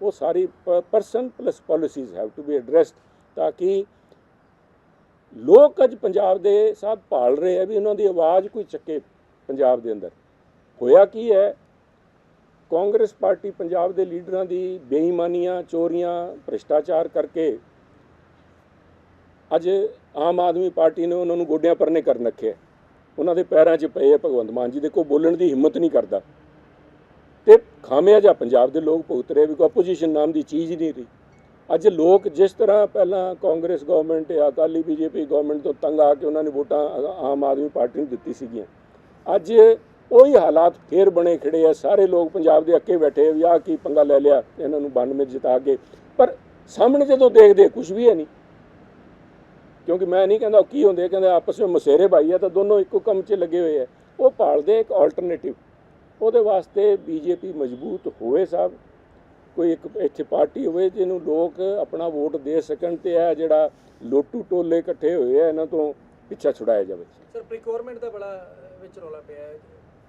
ਉਹ ਸਾਰੀ person plus policies have to be addressed ਤਾਂ ਕਿ ਲੋਕ ਅੱਜ ਪੰਜਾਬ ਦੇ ਸਭ ਭਾਲ ਰਹੇ ਆ ਵੀ ਉਹਨਾਂ ਦੀ ਆਵਾਜ਼ ਕੋਈ ਚੱਕੇ ਪੰਜਾਬ ਦੇ ਅੰਦਰ। ਹੋਇਆ ਕੀ ਹੈ ਕਾਂਗਰਸ ਪਾਰਟੀ ਪੰਜਾਬ ਦੇ ਲੀਡਰਾਂ ਦੀ ਬੇਈਮਾਨੀਆਂ, ਚੋਰੀਆਂ, ਭ੍ਰਿਸ਼ਟਾਚਾਰ ਕਰਕੇ ਅੱਜ ਆਮ ਆਦਮੀ ਪਾਰਟੀ ਨੇ ਉਹਨਾਂ ਨੂੰ ਗੋਡਿਆਂ ਪਰਨੇ ਕਰਨ ਰੱਖਿਆ। ਉਹਨਾਂ ਦੇ ਪੈਰਾਂ 'ਚ ਪਏ ਆ ਭਗਵੰਤ ਮਾਨ ਜੀ ਦੇ ਕੋ ਬੋਲਣ ਦੀ ਹਿੰਮਤ ਨਹੀਂ ਕਰਦਾ। ਤੇ ਖਾਮਿਆਜਾ ਪੰਜਾਬ ਦੇ ਲੋਕ ਭੁਗਤ ਰਹੇ, ਵੀ ਕੋਈ ਆਪੋਜੀਸ਼ਨ ਨਾਮ ਦੀ ਚੀਜ਼ ਨਹੀਂ ਰਹੀ। ਅੱਜ ਲੋਕ ਜਿਸ ਤਰ੍ਹਾਂ ਪਹਿਲਾਂ ਕਾਂਗਰਸ ਗਵਰਨਮੈਂਟ ਜਾਂ ਅਕਾਲੀ ਬੀਜੇਪੀ ਗਵਰਨਮੈਂਟ ਤੋਂ ਤੰਗ ਆ ਕੇ ਉਹਨਾਂ ਨੇ ਵੋਟਾਂ ਆਮ ਆਦਮੀ ਪਾਰਟੀ ਨੂੰ ਦਿੱਤੀ ਸੀਗੀਆਂ। ਅੱਜ ਉਹੀ ਹਾਲਾਤ ਫੇਰ ਬਣੇ ਖੜੇ ਆ। ਸਾਰੇ ਲੋਕ ਪੰਜਾਬ ਦੇ ਅੱਕੇ ਬੈਠੇ ਆ ਵੀ ਆਹ ਕੀ ਪੰਗਾ ਲੈ ਲਿਆ ਇਹਨਾਂ ਨੂੰ 92 ਜਿਤਾ ਕੇ। ਪਰ ਸਾਹਮਣੇ ਜਦੋਂ ਦੇਖਦੇ ਕੁਝ ਵੀ ਹੈ ਨਹੀਂ। ਕਿਉਂਕਿ ਮੈਂ ਨਹੀਂ ਕਹਿੰਦਾ ਕੀ ਹੁੰਦੇ, ਕਹਿੰਦੇ ਆਪਸ ਵਿੱਚ ਮਸੇਰੇ ਭਾਈ ਆ ਤਾਂ ਦੋਨੋਂ ਇੱਕੋ ਕੰਮ 'ਚ ਲੱਗੇ ਹੋਏ ਆ। ਉਹ ਭਾਲਦੇ ਇੱਕ ਆਲਟਰਨੇਟਿਵ ਉਹਦੇ ਵਾਸਤੇ ਬੀਜੇਪੀ ਮਜ਼ਬੂਤ ਹੋਵੇ ਸਾਹਿਬ। ਕੋਈ ਇੱਕ ਇੱਥੇ ਪਾਰਟੀ ਹੋਵੇ ਜਿਹਨੂੰ ਲੋਕ ਆਪਣਾ ਵੋਟ ਦੇ ਸਕਣ ਤੇ ਇਹ ਜਿਹੜਾ ਲੋਟੂ ਟੋਲੇ ਇਕੱਠੇ ਹੋਏ ਆ, ਇਹਨਾਂ ਤੋਂ ਪਿੱਛਾ ਛੁਡਾਇਆ ਜਾਵੇ। ਸਰ, ਪ੍ਰੀਕੋਰਮੈਂਟ ਦਾ ਬੜਾ ਵਿੱਚ ਰੌਲਾ ਪਿਆ ਹੈ।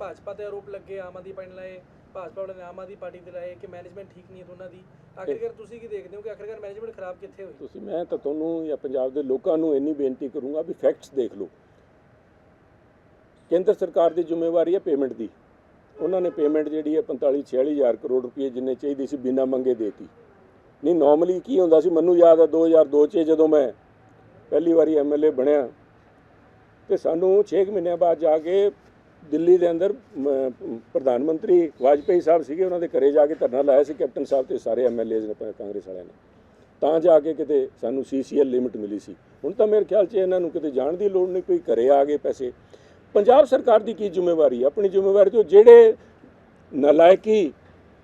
ਭਾਜਪਾ ਤੇ ਆਰੋਪ ਲੱਗੇ, ਆਮ ਆਦਮੀ ਪਾਰਟੀ ਲਾਏ ਭਾਜਪਾ ਵਾਲੇ ਨੇ ਆਮ ਆਦਮੀ ਪਾਰਟੀ ਤੇ ਲਾਏ ਕਿ ਮੈਨੇਜਮੈਂਟ ਠੀਕ ਨਹੀਂ ਹੈ ਦੋਨਾਂ ਦੀ। ਆਖਿਰਕਾਰ ਤੁਸੀਂ ਕੀ ਦੇਖਦੇ ਹੋ ਕਿ ਆਖਿਰਕਾਰ ਮੈਨੇਜਮੈਂਟ ਖਰਾਬ ਕਿੱਥੇ ਹੋਈ? ਤੁਸੀਂ, ਮੈਂ ਤਾਂ ਤੁਹਾਨੂੰ ਜਾਂ ਪੰਜਾਬ ਦੇ ਲੋਕਾਂ ਨੂੰ ਇੰਨੀ ਬੇਨਤੀ ਕਰੂੰਗਾ ਵੀ ਫੈਕਟਸ ਦੇਖ ਲਓ। ਕੇਂਦਰ ਸਰਕਾਰ ਦੀ ਜ਼ਿੰਮੇਵਾਰੀ ਹੈ ਪੇਮੈਂਟ ਦੀ। ਉਹਨਾਂ ਨੇ ਪੇਮੈਂਟ ਜਿਹੜੀ ਹੈ 45 46 ਹਜ਼ਾਰ ਕਰੋੜ ਰੁਪਏ ਜਿੰਨੇ ਚਾਹੀਦੀ ਸੀ ਬਿਨਾਂ ਮੰਗੇ ਦੇਤੀ। ਨਹੀਂ ਨਾਰਮਲੀ ਕੀ ਹੁੰਦਾ ਸੀ? ਮੈਨੂੰ ਯਾਦ ਹੈ 2002 ਚ ਜਦੋਂ ਮੈਂ ਪਹਿਲੀ ਵਾਰੀ ਐਮਐਲਏ ਬਣਿਆ ਤੇ ਸਾਨੂੰ 6 ਮਹੀਨਿਆਂ ਬਾਅਦ ਜਾ ਕੇ ਦਿੱਲੀ ਦੇ ਅੰਦਰ ਮ, ਪ੍ਰਧਾਨ ਮੰਤਰੀ ਵਾਜਪੇਈ ਸਾਹਿਬ ਸੀਗੇ ਉਹਨਾਂ ਦੇ ਘਰੇ ਜਾ ਕੇ ਧਰਨਾ ਲਾਇਆ ਸੀ ਕੈਪਟਨ ਸਾਹਿਬ ਤੇ ਸਾਰੇ ਐਮਐਲਏਜ਼ ਨੇ ਕਾਂਗਰਸ ਵਾਲਿਆਂ ਨੇ। ਤਾਂ ਜਾ ਕੇ ਕਿਤੇ ਸਾਨੂੰ ਸੀਸੀਐਲ ਲਿਮਿਟ ਮਿਲੀ ਸੀ। ਹੁਣ ਤਾਂ ਮੇਰੇ ਖਿਆਲ 'ਚ ਇਹਨਾਂ ਨੂੰ ਕਿਤੇ ਜਾਣ ਦੀ ਲੋੜ ਨਹੀਂ ਕੋਈ ਘਰੇ ਆ ਗਏ ਪੈਸੇ। ਪੰਜਾਬ ਸਰਕਾਰ ਦੀ ਕੀ ਜ਼ਿੰਮੇਵਾਰੀ ਆਪਣੀ ਜ਼ਿੰਮੇਵਾਰੀ ਤੋਂ ਜਿਹੜੇ ਨਲਾਇਕੀ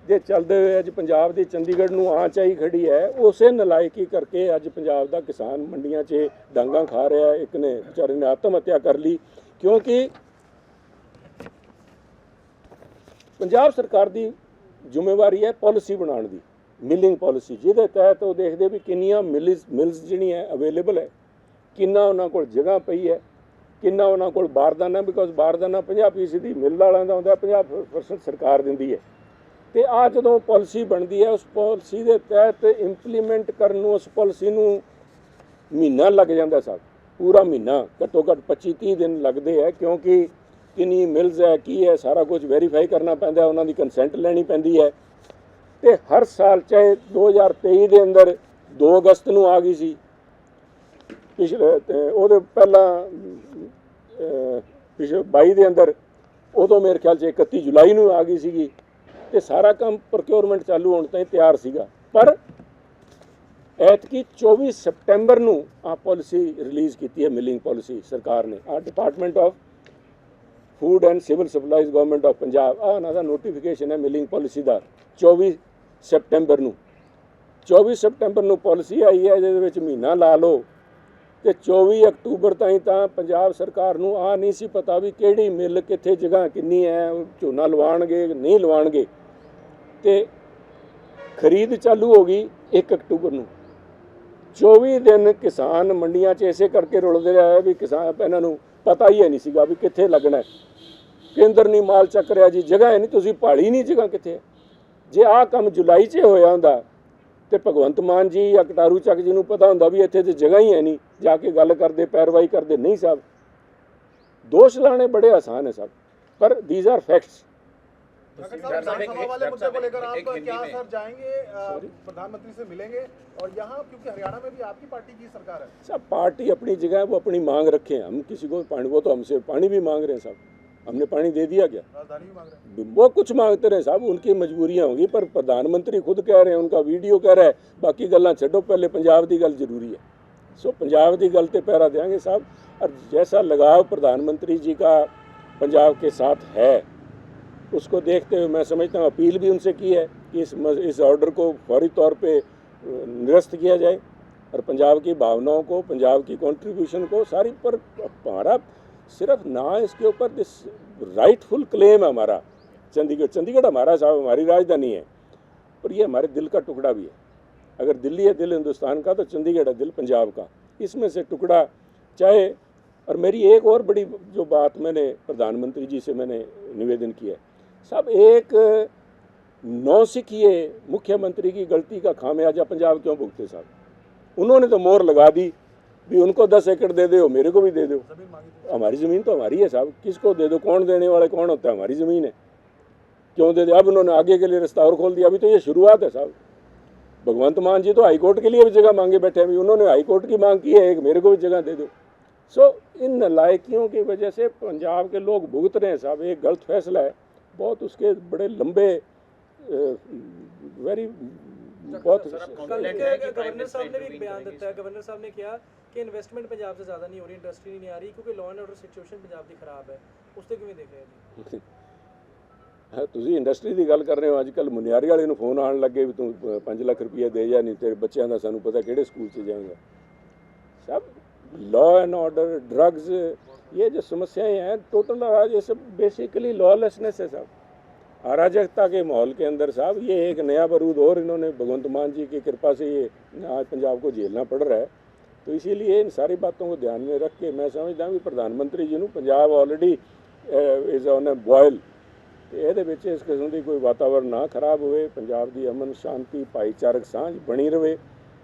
ਦੇ ਚੱਲਦੇ ਹੋਏ ਅੱਜ ਪੰਜਾਬ ਦੇ ਚੰਡੀਗੜ੍ਹ ਨੂੰ ਆਂਚ ਆਈ ਖੜੀ ਹੈ ਉਸੇ ਨਲਾਇਕੀ ਕਰਕੇ ਅੱਜ ਪੰਜਾਬ ਦਾ ਕਿਸਾਨ ਮੰਡੀਆਂ 'ਚ ਡਾਂਗਾਂ ਖਾ ਰਿਹਾ ਇੱਕ ਨੇ ਵਿਚਾਰੇ ਨੇ ਆਤਮ ਹੱਤਿਆ ਕਰ ਲਈ। ਕਿਉਂਕਿ ਪੰਜਾਬ ਸਰਕਾਰ ਦੀ ਜ਼ਿੰਮੇਵਾਰੀ ਹੈ ਪਾਲਿਸੀ ਬਣਾਉਣ ਦੀ ਮਿਲਿੰਗ ਪਾਲਿਸੀ, ਜਿਹਦੇ ਤਹਿਤ ਉਹ ਦੇਖਦੇ ਵੀ ਕਿੰਨੀਆਂ ਮਿਲਸ ਮਿਲਸ ਜਿਹੜੀਆਂ ਅਵੇਲੇਬਲ ਹੈ, ਕਿੰਨਾ ਉਹਨਾਂ ਕੋਲ ਜਗ੍ਹਾ ਪਈ ਹੈ, ਕਿੰਨਾ ਉਹਨਾਂ ਕੋਲ ਬਾਰਦਾਨਾ ਬਿਕੋਜ਼ ਬਾਰਦਾਨਾ 50% ਦੀ ਮਿਲ ਵਾਲਿਆਂ ਦਾ ਹੁੰਦਾ 50% ਸਰਕਾਰ ਦਿੰਦੀ ਹੈ। ਤੇ ਆ ਜਦੋਂ ਪਾਲਿਸੀ ਬਣਦੀ ਹੈ, ਉਸ ਪਾਲਿਸੀ ਦੇ ਤਹਿਤ ਇੰਪਲੀਮੈਂਟ ਕਰਨ ਨੂੰ, ਉਸ ਪਾਲਿਸੀ ਨੂੰ ਮਹੀਨਾ ਲੱਗ ਜਾਂਦਾ ਸਾਹਿਬ ਪੂਰਾ ਮਹੀਨਾ ਘੱਟੋ ਘੱਟ 25 30 ਦਿਨ ਲੱਗਦੇ ਹੈ, ਕਿਉਂਕਿ ਕਿੰਨੀ ਮਿਲਜ਼ ਹੈ ਕੀ ਹੈ, ਸਾਰਾ ਕੁਝ ਵੈਰੀਫਾਈ ਕਰਨਾ ਪੈਂਦਾ ਉਹਨਾਂ ਦੀ ਕੰਸੈਂਟ ਲੈਣੀ ਪੈਂਦੀ ਹੈ। ਤੇ ਹਰ ਸਾਲ ਚਾਹੇ 2023 ਦੇ ਅੰਦਰ 2 ਅਗਸਤ ਨੂੰ ਆ ਗਈ ਸੀ, ਪਿਛਲੇ ਤੇ ਉਹਦੇ ਪਹਿਲਾਂ ਪਿਛਲੇ 22 ਦੇ ਅੰਦਰ, ਉਦੋਂ ਮੇਰੇ ਖਿਆਲ 'ਚ 31 ਜੁਲਾਈ ਨੂੰ ਆ ਗਈ ਸੀਗੀ। ਤੇ ਸਾਰਾ ਕੰਮ ਪ੍ਰੋਕਿਉਰਮੈਂਟ ਚਾਲੂ ਹੋਣ ਤਾਈਂ ਤਿਆਰ ਸੀਗਾ। ਪਰ ਐਤਕੀ 24 ਸਪਟੈਂਬਰ ਨੂੰ ਆ ਪਾਲਿਸੀ ਰਿਲੀਜ਼ ਕੀਤੀ ਹੈ ਮਿਲਿੰਗ ਪਾਲਿਸੀ ਸਰਕਾਰ ਨੇ ਆ department of food and civil supplies government of Punjab ਆ ਉਹਨਾਂ ਦਾ ਨੋਟੀਫਿਕੇਸ਼ਨ ਹੈ ਮਿਲਿੰਗ ਪਾਲਿਸੀ ਦਾ 24 ਸਪਟੈਂਬਰ ਨੂੰ। 24 ਸਪਟੈਂਬਰ ਨੂੰ ਪਾਲਿਸੀ ਆਈ ਹੈ, ਜਿਹਦੇ ਵਿੱਚ ਮਹੀਨਾ ਲਾ ਲਓ। ਤੇ 24 ਅਕਤੂਬਰ ਤਾਈਂ ਤਾਂ ਪੰਜਾਬ ਸਰਕਾਰ ਨੂੰ ਆ ਨਹੀਂ ਸੀ ਪਤਾ ਵੀ ਕਿਹੜੀ ਮਿੱਲ ਕਿੱਥੇ ਜਗ੍ਹਾ ਕਿੰਨੀ ਹੈ ਝੋਨਾ ਲਵਾਣਗੇ ਨਹੀਂ ਲਵਾਣਗੇ ਤੇ ਖਰੀਦ ਚਾਲੂ ਹੋ ਗਈ 1 ਅਕਤੂਬਰ ਨੂੰ। 24 ਦਿਨ ਕਿਸਾਨ ਮੰਡੀਆਂ 'ਚ ਇਸੇ ਕਰਕੇ ਰੁਲਦੇ ਰਹੇ ਵੀ ਕਿਸਾਨ, ਇਹਨਾਂ ਨੂੰ ਪਤਾ ਹੀ ਹੈ ਨਹੀਂ ਸੀਗਾ ਵੀ ਕਿੱਥੇ ਲੱਗਣਾ ਕੇਂਦਰ ਨਹੀਂ ਮਾਲ ਚੱਕ ਰਿਹਾ ਜੀ ਜਗ੍ਹਾ ਹੈ ਨਹੀਂ ਤੁਸੀਂ ਭਾਲੀ ਨਹੀਂ ਜਗ੍ਹਾ ਕਿੱਥੇ ਹੈ ਜੇ ਆਹ ਕੰਮ ਜੁਲਾਈ 'ਚ ਹੋਇਆ ਹੁੰਦਾ ਤੇ ਭਗਵੰਤ ਮਾਨ ਜੀ ਜਾਂ ਕਟਾਰੂ ਚੱਕ ਜੀ ਨੂੰ ਪਤਾ ਹੁੰਦਾ ਵੀ ਇੱਥੇ ਤੇ ਜਗ੍ਹਾ ਹੀ ਹੈ ਨਹੀਂ ਜਾ ਕੇ ਗੱਲ ਕਰਦੇ ਪੈਰਵਾਈ ਕਰਦੇ ਨਹੀਂ ਸਾਹਿਬ ਦੋਸ਼ ਲਾਣੇ ਬੜੇ ਆਸਾਨ ਹੈ ਸਾਹਿਬ ਪਰ these are facts doctor doctor साहब साहब, विधानसभा एक- वाले डॉक्टर मुद्दे साहब, को लेकर एक- आप एक क्या हिंदी में। सर जाएंगे अ, Sorry? प्रधानमंत्री से मिलेंगे और यहाँ क्योंकि हरियाणा में भी आपकी पार्टी की सरकार है सब पार्टी अपनी जगह है वो अपनी मांग रखे हैं हम किसी को पानी वो तो हमसे पानी भी मांग रहे हैं साहब हमने पानी दे दिया क्या? वो कुछ मांगते रहे साहब, उनकी मजबूरियाँ होंगी, पर प्रधानमंत्री खुद कह रहे हैं, उनका वीडियो कह रहा है, बाकी गल्लां छो पहले पंजाब की गल ज़रूरी है। सो पंजाब की गल ते पैरा देंगे साहब, और जैसा लगाव प्रधानमंत्री जी का पंजाब के साथ है, उसको देखते हुए मैं समझता हूँ, अपील भी उनसे की है कि इस इस ऑर्डर को फौरी तौर पे निरस्त किया जाए, और पंजाब की भावनाओं को, पंजाब की कंट्रीब्यूशन को सारी पर हमारा सिर्फ़ ना इसके ऊपर दिस राइटफुल क्लेम है हमारा। चंडीगढ़ चंडीगढ़ हमारा साहब, हमारी राजधानी है। और ये हमारे दिल का टुकड़ा भी है। अगर दिल्ली है, दिल हिंदुस्तान का तो चंडीगढ़ है, दिल पंजाब का। इसमें से टुकड़ा चाहे, और मेरी एक और बड़ी जो बात मैंने, प्रधानमंत्री जी से मैंने निवेदन किया सब एक नौसिखिए मुख्यमंत्री की गलती का खामियाजा पंजाब क्यों भुगते साहब? उन्होंने तो मोहर लगा दी। भी उनको दस एकड़ दे दो मेरे को भी दे दो हमारी ज़मीन तो हमारी है साहब किसको दे दो कौन देने वाला कौन होता है हमारी ज़मीन है। क्यों दे दे? अब उन्होंने आगे के लिए रास्ता और खोल दिया अभी तो ये शुरुआत है साहब। भगवंत मान जी तो हाईकोर्ट के लिए भी जगह मांगे बैठे हैं अभी उन्होंने हाईकोर्ट की मांग की है एक मेरे को भी जगह दे दो। सो so, इन नलायकियों की वजह से पंजाब के लोग भुगत रहे हैं साहब एक गलत फैसला है। बहुत उसके बड़े लंबे वेरी बहुत गवर्नर साहब ने भी बयान देता है गवर्नर साहब ने किया ਕਿ ਇਨਵੈਸਟਮੈਂਟ ਪੰਜਾਬ 'ਚ ਜ਼ਿਆਦਾ ਨਹੀਂ ਹੋ ਰਹੀ ਇੰਡਸਟਰੀ ਨਹੀਂ ਆ ਰਹੀ ਕਿਉਂਕਿ law and order situation Punjab ਦੀ ਖਰਾਬ ਹੈ ਉਸ ਤੇ ਕਿਵੇਂ ਦੇਖ ਰਹੇ ਹੋ ਜੀ ਹਾਂ, ਤੁਸੀਂ ਇੰਡਸਟਰੀ ਦੀ ਗੱਲ ਕਰ ਰਹੇ ਹੋ ਅੱਜ ਕੱਲ ਮੁਨਿਆਰੀ ਵਾਲੇ ਨੂੰ ਫੋਨ ਆਉਣ ਲੱਗੇ ਵੀ ਤੂੰ 5 ਲੱਖ ਰੁਪਏ ਦੇ ਜਾਂ ਨਹੀਂ ਤੇਰੇ ਬੱਚਿਆਂ ਦਾ ਸਾਨੂੰ ਪਤਾ ਕਿਹੜੇ ਸਕੂਲ 'ਚ ਜਾਏਗਾ ਸਭ लॉ एंड ऑर्डर ड्रग्स ये जो समस्याएं हैं टोटल आज ये सब बेसिकली लॉलेसनेस है साहब अराजकता के माहौल के अंदर साहब ये एक नया बरूद और इन्होंने भगवंत मान जी की कृपा से ये आज पंजाब को झेलना पड़ रहा है तो इसीलिए इन सारी बातों को ध्यान में रख के मैं समझदा भी प्रधानमंत्री जी ਨੂੰ Punjab already is on a boil ਤੇ ਇਹਦੇ ਵਿੱਚ ਇਸ ਕਿਸਮ ਦੀ ਕੋਈ ਵਾਤਾਵਰਣ ਨਾ ਖਰਾਬ ਹੋਵੇ ਪੰਜਾਬ ਦੀ ਅਮਨ ਸ਼ਾਂਤੀ ਭਾਈਚਾਰਕ ਸਾਂਝ ਬਣੀ ਰਵੇ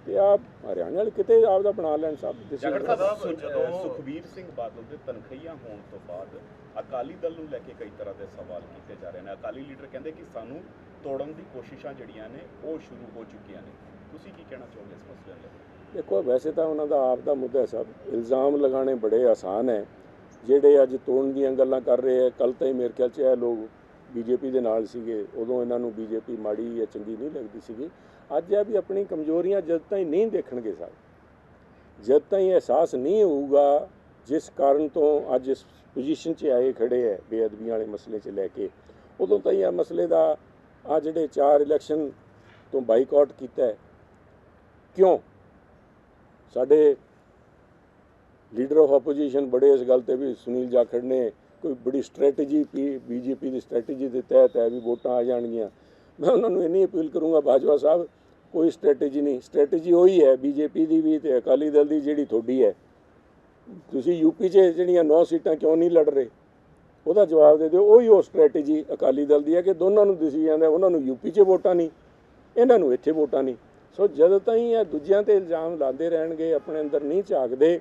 ਤੇ ਆਪ ਹਰਿਆਣਾ ਵਾਲੇ ਕਿਤੇ ਆਪ ਦਾ ਬਣਾ ਲੈਣ ਸਭ ਜਾਖੜ decision। ਸਾਹਿਬ ਸੁ- ਅਹ ਸੁਖਬੀਰ ਸਿੰਘ ਬਾਦਲ ਦੇ ਤਨਖਈਆਂ ਹੋਣ ਤੋਂ ਬਾਅਦ ਅਕਾਲੀ ਦਲ ਨੂੰ ਲੈ ਕੇ ਕਈ ਤਰ੍ਹਾਂ ਦੇ ਸਵਾਲ ਕੀਤੇ ਜਾ ਰਹੇ ਨੇ ਅਕਾਲੀ ਲੀਡਰ ਕਹਿੰਦੇ ਕਿ ਸਾਨੂੰ ਤੋੜਨ ਦੀ ਕੋਸ਼ਿਸ਼ਾਂ ਜਿਹੜੀਆਂ ਨੇ ਉਹ ਸ਼ੁਰੂ ਹੋ ਚੁੱਕੀਆਂ ਨੇ ਤੁਸੀਂ ਕੀ ਕਹਿਣਾ ਚਾਹੋਗੇ ਇਸ ਮਸਲੇ ਨੂੰ ਦੇਖੋ, ਵੈਸੇ ਤਾਂ ਉਹਨਾਂ ਦਾ ਆਪ ਦਾ ਮੁੱਦਾ ਹੈ ਸਭ। ਇਲਜ਼ਾਮ ਲਗਾਉਣੇ ਬੜੇ ਆਸਾਨ ਹੈ। ਜਿਹੜੇ ਅੱਜ ਤੋੜਨ ਦੀਆਂ ਗੱਲਾਂ ਕਰ ਰਹੇ ਆ ਕੱਲ ਤਾਂ ਹੀ ਮੇਰੇ ਖਿਆਲ 'ਚ ਇਹ ਲੋਕ ਬੀਜੇਪੀ ਦੇ ਨਾਲ ਸੀਗੇ। ਉਦੋਂ ਇਹਨਾਂ ਨੂੰ ਬੀਜੇਪੀ ਮਾੜੀ ਜਾਂ ਚੰਗੀ ਨਹੀਂ ਲੱਗਦੀ ਸੀਗੀ। ਅੱਜ ਇਹ ਵੀ ਆਪਣੀ ਕਮਜ਼ੋਰੀਆਂ ਜਦ ਤਾਈਂ ਨਹੀਂ ਦੇਖਣਗੇ ਸਾਹਿਬ ਜਦ ਤਾਈਂ ਅਹਿਸਾਸ ਨਹੀਂ ਹੋਊਗਾ, ਜਿਸ ਕਾਰਨ ਤੋਂ ਅੱਜ ਇਸ ਪੋਜੀਸ਼ਨ 'ਚ ਆਏ ਖੜੇ ਹੈ, ਬੇਅਦਬੀਆਂ ਵਾਲੇ ਮਸਲੇ 'ਚ ਲੈ ਕੇ, ਉਦੋਂ ਤਾਈਂ ਇਹ ਮਸਲੇ ਦਾ ਆ ਜਿਹੜੇ ਚਾਰ ਇਲੈਕਸ਼ਨ ਤੋਂ ਬਾਈਕਾਟ ਕੀਤਾ ਕਿਉਂ? ਸਾਡੇ ਲੀਡਰ ਆਫ ਆਪੋਜੀਸ਼ਨ ਬੜੇ ਇਸ ਗੱਲ ਤੇ ਵੀ ਸੁਨੀਲ ਜਾਖੜ ਨੇ ਕੋਈ ਬੜੀ ਸਟ੍ਰੈਟਜੀ ਬੀਜੇਪੀ ਦੀ ਸਟ੍ਰੈਟਜੀ ਦੇ ਤਹਿਤ ਹੈ ਵੀ ਵੋਟਾਂ ਆ ਜਾਣਗੀਆਂ। ਮੈਂ ਉਹਨਾਂ ਨੂੰ ਇੰਨੀ ਅਪੀਲ ਕਰੂੰਗਾ, ਬਾਜਵਾ ਸਾਹਿਬ, ਕੋਈ ਸਟ੍ਰੈਟਜੀ ਨਹੀਂ। ਸਟ੍ਰੈਟਜੀ ਉਹੀ ਹੈ ਬੀਜੇਪੀ ਦੀ ਵੀ ਤੇ ਅਕਾਲੀ ਦਲ ਦੀ ਜਿਹੜੀ ਤੁਹਾਡੀ ਹੈ। ਤੁਸੀਂ ਯੂਪੀ 'ਚ ਜਿਹੜੀਆਂ 9 ਸੀਟਾਂ ਕਿਉਂ ਨਹੀਂ ਲੜ ਰਹੇ? ਉਹਦਾ ਜਵਾਬ ਦੇ ਦਿਓ। ਉਹੀ ਉਹ ਸਟ੍ਰੈਟਜੀ ਅਕਾਲੀ ਦਲ ਦੀ ਹੈ ਕਿ ਦੋਨਾਂ ਨੂੰ ਦਿਸੀ ਜਾਂਦਾ, ਉਹਨਾਂ ਨੂੰ ਯੂਪੀ 'ਚ ਵੋਟਾਂ ਨਹੀਂ, ਇਹਨਾਂ ਨੂੰ ਇੱਥੇ ਵੋਟਾਂ ਨਹੀਂ। ਸੋ ਜਦੋਂ ਤਾਈਂ ਇਹ ਦੂਜਿਆਂ ਤੇ ਇਲਜ਼ਾਮ ਲਾਉਂਦੇ ਰਹਿਣਗੇ, ਆਪਣੇ ਅੰਦਰ ਨਹੀਂ ਝਾਕਦੇ,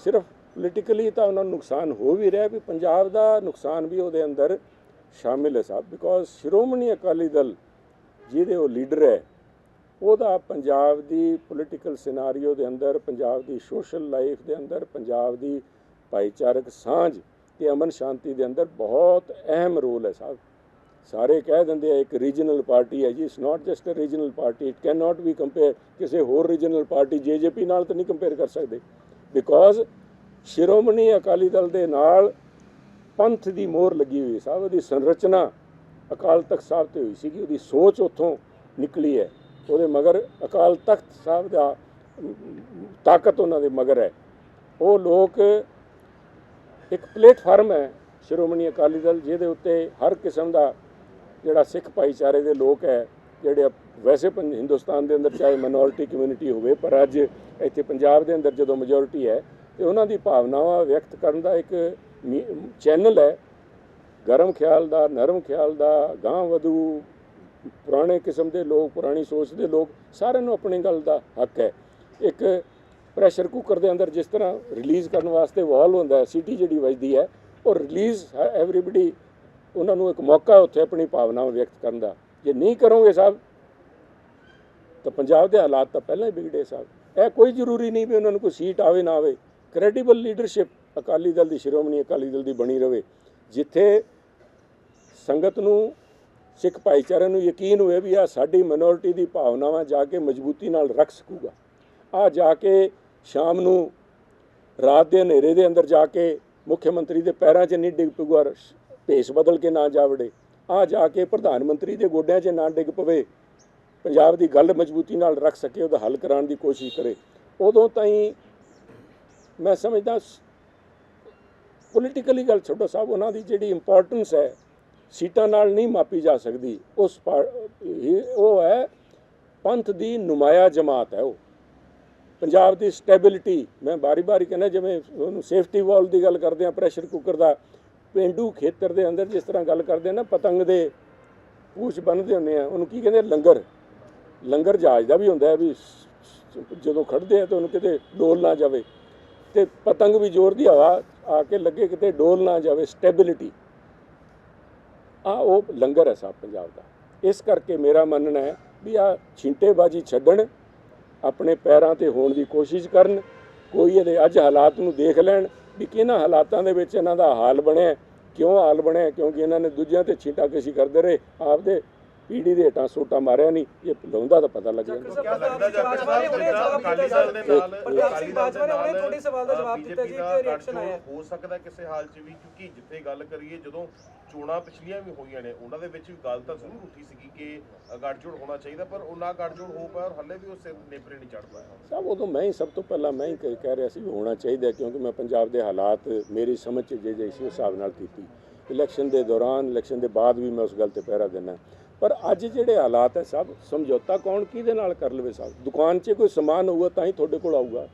ਸਿਰਫ ਪੋਲੀਟੀਕਲੀ ਤਾਂ ਉਹਨਾਂ ਨੂੰ ਨੁਕਸਾਨ ਹੋ ਵੀ ਰਿਹਾ ਵੀ ਪੰਜਾਬ ਦਾ ਨੁਕਸਾਨ ਵੀ ਉਹਦੇ ਅੰਦਰ ਸ਼ਾਮਿਲ ਹੈ ਸਾਹਿਬ ਬਿਕੋਜ਼ ਸ਼੍ਰੋਮਣੀ ਅਕਾਲੀ ਦਲ ਜਿਹਦੇ ਉਹ ਲੀਡਰ ਹੈ, ਉਹਦਾ ਪੰਜਾਬ ਦੀ ਪੋਲੀਟੀਕਲ ਸਿਨਾਰੀਓ ਦੇ ਅੰਦਰ, ਪੰਜਾਬ ਦੀ ਸੋਸ਼ਲ ਲਾਈਫ ਦੇ ਅੰਦਰ, ਪੰਜਾਬ ਦੀ ਭਾਈਚਾਰਕ ਸਾਂਝ ਤੇ ਅਮਨ ਸ਼ਾਂਤੀ ਦੇ ਅੰਦਰ ਬਹੁਤ ਅਹਿਮ ਰੋਲ ਹੈ ਸਾਹਿਬ ਸਾਰੇ ਕਹਿ ਦਿੰਦੇ ਆ, ਇੱਕ ਰੀਜਨਲ ਪਾਰਟੀ ਹੈ ਜੀ it's not just a regional party it can not be compare ਕਿਸੇ ਹੋਰ ਰੀਜਨਲ ਪਾਰਟੀ ਜੇਜੇਪੀ ਨਾਲ ਤਾਂ ਨਹੀਂ ਕੰਪੇਅਰ ਕਰ ਸਕਦੇ ਬਿਕੋਜ਼ ਸ਼੍ਰੋਮਣੀ ਅਕਾਲੀ ਦਲ ਦੇ ਨਾਲ ਪੰਥ ਦੀ ਮੋਹਰ ਲੱਗੀ ਹੋਈ ਸਾਹਿਬ, ਉਹਦੀ ਸੰਰਚਨਾ ਅਕਾਲ ਤਖਤ ਸਾਹਿਬ ਤੇ ਹੋਈ ਸੀਗੀ, ਉਹਦੀ ਸੋਚ ਉੱਥੋਂ ਨਿਕਲੀ ਹੈ, ਉਹਦੇ ਮਗਰ ਅਕਾਲ ਤਖਤ ਸਾਹਿਬ ਦਾ, ਤਾਕਤ ਉਹਨਾਂ ਦੇ ਮਗਰ ਹੈ, ਉਹ ਲੋਕ ਇੱਕ ਪਲੇਟਫਾਰਮ ਹੈ ਸ਼੍ਰੋਮਣੀ ਅਕਾਲੀ ਦਲ, ਜਿਹਦੇ ਉੱਤੇ ਹਰ ਕਿਸਮ ਦਾ ਜਿਹੜਾ ਸਿੱਖ ਭਾਈਚਾਰੇ ਦੇ ਲੋਕ ਹੈ, ਜਿਹੜੇ ਵੈਸੇ ਪੰਜ ਹਿੰਦੁਸਤਾਨ ਦੇ ਅੰਦਰ ਚਾਹੇ ਮਿਨੋਰਿਟੀ ਕਮਿਊਨਿਟੀ ਹੋਵੇ, ਪਰ ਅੱਜ ਇੱਥੇ ਪੰਜਾਬ ਦੇ ਅੰਦਰ ਜਦੋਂ ਮੈਜੋਰਿਟੀ ਹੈ, ਤੇ ਉਹਨਾਂ ਦੀ ਭਾਵਨਾਵਾਂ ਵਿਅਕਤ ਕਰਨ ਦਾ ਇੱਕ ਚੈਨਲ ਹੈ। ਗਰਮ ਖਿਆਲ ਦਾ, ਨਰਮ ਖਿਆਲ ਦਾ ਗਾਂ ਵਧੂ, ਪੁਰਾਣੇ ਕਿਸਮ ਦੇ ਲੋਕ, ਪੁਰਾਣੀ ਸੋਚ ਦੇ ਲੋਕ, ਸਾਰਿਆਂ ਨੂੰ ਆਪਣੀ ਗੱਲ ਦਾ ਹੱਕ ਹੈ। ਇੱਕ ਪ੍ਰੈਸ਼ਰ ਕੁੱਕਰ ਦੇ ਅੰਦਰ ਜਿਸ ਤਰ੍ਹਾਂ ਰਿਲੀਜ਼ ਕਰਨ ਵਾਸਤੇ ਵਾਲ ਹੁੰਦਾ ਹੈ, ਸੀਟੀ ਜਿਹੜੀ ਵੱਜਦੀ ਹੈ, ਉਹ ਰਿਲੀਜ਼ ਐਵਰੀਬਡੀ ਉਹਨਾਂ ਨੂੰ ਇੱਕ ਮੌਕਾ ਉੱਥੇ ਆਪਣੀ ਭਾਵਨਾਵਾਂ ਵਿਅਕਤ ਕਰਨ ਦਾ। ਜੇ ਨਹੀਂ ਕਰੋਗੇ ਸਾਹਿਬ, ਤਾਂ ਪੰਜਾਬ ਦੇ ਹਾਲਾਤ ਤਾਂ ਪਹਿਲਾਂ ਹੀ ਵਿਗੜੇ ਸਾਹਿਬ। ਇਹ ਕੋਈ ਜ਼ਰੂਰੀ ਨਹੀਂ ਵੀ ਉਹਨਾਂ ਨੂੰ ਕੋਈ ਸੀਟ ਆਵੇ ਨਾ ਆਵੇ। ਕ੍ਰੈਡੀਬਲ ਲੀਡਰਸ਼ਿਪ ਅਕਾਲੀ ਦਲ ਦੀ ਸ਼੍ਰੋਮਣੀ ਅਕਾਲੀ ਦਲ ਦੀ ਬਣੀ ਰਵੇ। ਜਿੱਥੇ ਸੰਗਤ ਨੂੰ, ਸਿੱਖ ਭਾਈਚਾਰੇ ਨੂੰ ਯਕੀਨ ਹੋਵੇ ਵੀ ਆ ਸਾਡੀ ਮਿਨੋਰਿਟੀ ਦੀ ਭਾਵਨਾਵਾਂ ਜਾ ਕੇ ਮਜ਼ਬੂਤੀ ਨਾਲ ਰੱਖ ਸਕੂਗਾ। ਆ ਜਾ ਕੇ ਸ਼ਾਮ ਨੂੰ ਰਾਤ ਦੇ ਹਨੇਰੇ ਦੇ ਅੰਦਰ ਜਾ ਕੇ ਮੁੱਖ ਮੰਤਰੀ ਦੇ ਪੈਰਾਂ 'ਚ ਨਹੀਂ ਡਿੱਗ ਪਊਗਾ। ਭੇਸ ਬਦਲ ਕੇ ਨਾ ਜਾਵੜੇ। ਆ ਜਾ ਕੇ ਪ੍ਰਧਾਨ ਮੰਤਰੀ ਦੇ ਗੋਡਿਆਂ 'ਚ ਨਾ ਡਿੱਗ ਪਵੇ। ਪੰਜਾਬ ਦੀ ਗੱਲ ਮਜ਼ਬੂਤੀ ਨਾਲ ਰੱਖ ਸਕੇ, ਉਹਦਾ ਹੱਲ ਕਰਾਉਣ ਦੀ ਕੋਸ਼ਿਸ਼ ਕਰੇ। ਉਦੋਂ ਤਾਈਂ ਮੈਂ ਸਮਝਦਾ ਪੋਲੀਟੀਕਲੀ ਗੱਲ ਛੱਡੋ ਸਾਹਿਬ, ਉਹਨਾਂ ਦੀ ਜਿਹੜੀ ਇੰਪੋਰਟੈਂਸ ਹੈ, ਸੀਟਾਂ ਨਾਲ ਨਹੀਂ ਮਾਪੀ ਜਾ ਸਕਦੀ। ਉਸ ਪਾ- ਉਹ ਹੈ, ਪੰਥ ਦੀ ਨੁਮਾਇਆ ਜਮਾਤ ਹੈ ਉਹ। ਪੰਜਾਬ ਦੀ ਸਟੈਬਿਲਿਟੀ ਮੈਂ ਬਾਰੀ-ਬਾਰੀ ਕਹਿੰਦਾ, ਜਿਵੇਂ ਉਹਨੂੰ ਸੇਫਟੀ ਵਾਲ ਦੀ ਗੱਲ ਕਰਦੇ ਆ ਪ੍ਰੈਸ਼ਰ ਕੁੱਕਰ ਦਾ ਪਿੰਡੂ ਖੇਤਰ ਦੇ ਅੰਦਰ ਜਿਸ ਤਰ੍ਹਾਂ ਗੱਲ ਕਰਦੇ ਨਾ, ਪਤੰਗ ਦੇ ਪੂਛ ਬੰਨਦੇ ਹੁੰਦੇ ਆ, ਉਹਨੂੰ ਕੀ ਕਹਿੰਦੇ ਲੰਗਰ। ਲੰਗਰ ਜਹਾਜ਼ ਦਾ ਵੀ ਹੁੰਦਾ ਹੈ ਵੀ ਜਦੋਂ ਖੜਦੇ ਆ ਤਾਂ ਉਹਨੂੰ ਕਿਤੇ ਡੋਲ ਨਾ ਜਾਵੇ। ਤੇ ਪਤੰਗ ਵੀ ਜ਼ੋਰ ਦੀ ਹਵਾ ਆ ਕੇ ਲੱਗੇ ਕਿਤੇ ਡੋਲ ਨਾ ਜਾਵੇ ਸਟੈਬਿਲਿਟੀ ਆ ਉਹ ਲੰਗਰ ਹੈ ਸਾਹਿਬ ਪੰਜਾਬ ਦਾ। ਇਸ ਕਰਕੇ ਮੇਰਾ ਮੰਨਣਾ ਹੈ ਵੀ ਆ ਛਿੰਟੇਬਾਜੀ ਛੱਡਣ, ਆਪਣੇ ਪੈਰਾਂ ਤੇ ਹੋਣ ਦੀ ਕੋਸ਼ਿਸ਼ ਕਰਨ, ਕੋਈ ਇਹਦੇ ਅੱਜ ਹਾਲਾਤ ਨੂੰ ਦੇਖ ਲੈਣ ਵੀ ਕਿਹਨਾਂ ਹਾਲਾਤਾਂ ਦੇ ਵਿੱਚ ਇਹਨਾਂ ਦਾ ਹਾਲ ਬਣਿਆ ਕਿਉਂ ਹਾਲ ਬਣਿਆ ਕਿਉਂਕਿ ਇਹਨਾਂ ਨੇ ਦੂਜਿਆਂ ਤੇ ਛੀਟਾ ਕਸ਼ੀ ਕਰਦੇ ਰਹੇ, ਆਪਦੇ ਪੀੜੀ ਦੇ ਹੇਠਾਂ ਸੋਟਾ ਮਾਰਿਆ ਨਹੀਂ ਇਹ ਲਾਉਂਦਾ ਤਾਂ ਪਤਾ ਲੱਗ ਜਾਂਦਾ। ਹੋ ਸਕਦਾ ਕਿਸੇ ਹਾਲ 'ਚ ਵੀ ਕਿਉਂਕਿ ਜਿੱਥੇ ਗੱਲ ਕਰੀਏ ਜਦੋਂ ਚੋਣਾਂ ਪਿਛਲੀਆਂ ਵੀ ਹੋਈਆਂ ਨੇ ਉਹਨਾਂ ਦੇ ਵਿੱਚ ਵੀ ਗੱਲ ਤਾਂ ਜ਼ਰੂਰ ਉੱਠੀ ਸੀਗੀ ਕਿ ਗੱਠਜੋੜ ਹੋਣਾ ਚਾਹੀਦਾ ਪਰ ਉਹ ਨਾ ਗੱਠਜੋੜ ਹੋ ਪਾਇਆ ਔਰ ਹੱਲੇ ਵੀ ਉਹ ਸਿਰ ਨੇਪਰੇ ਨਹੀਂ ਚੜ ਪਾਇਆ। ਸਭ ਉਦੋਂ ਮੈਂ ਹੀ ਸਭ ਤੋਂ ਪਹਿਲਾਂ ਮੈਂ ਹੀ ਕਹਿ- ਰਿਹਾ ਸੀ ਹੋਣਾ ਚਾਹੀਦਾ ਕਿਉਂਕਿ ਮੈਂ ਪੰਜਾਬ ਦੇ ਹਾਲਾਤ ਮੇਰੀ ਸਮਝ 'ਚ ਜੇ ਜੇ ਸੀ ਉਸ ਹਿਸਾਬ ਨਾਲ ਕੀਤੀ। ਇਲੈਕਸ਼ਨ ਦੇ ਦੌਰਾਨ ਇਲੈਕਸ਼ਨ ਦੇ ਬਾਅਦ ਵੀ ਮੈਂ ਉਸ ਗੱਲ ਤੇ ਪਹਿਰਾ ਦਿੰਦਾ। ਪਰ ਅੱਜ ਜਿਹੜੇ ਹਾਲਾਤ ਹੈ ਸਭ ਸਮਝੌਤਾ ਕੌਣ ਕਿਹਦੇ ਨਾਲ ਕਰ ਲਵੇ ਸਾਹਿਬ ਦੁਕਾਨ 'ਚ ਕੋਈ ਸਮਾਨ ਹੋਊਗਾ ਤਾਂ ਹੀ ਤੁਹਾਡੇ ਕੋਲ ਆਊਗਾ।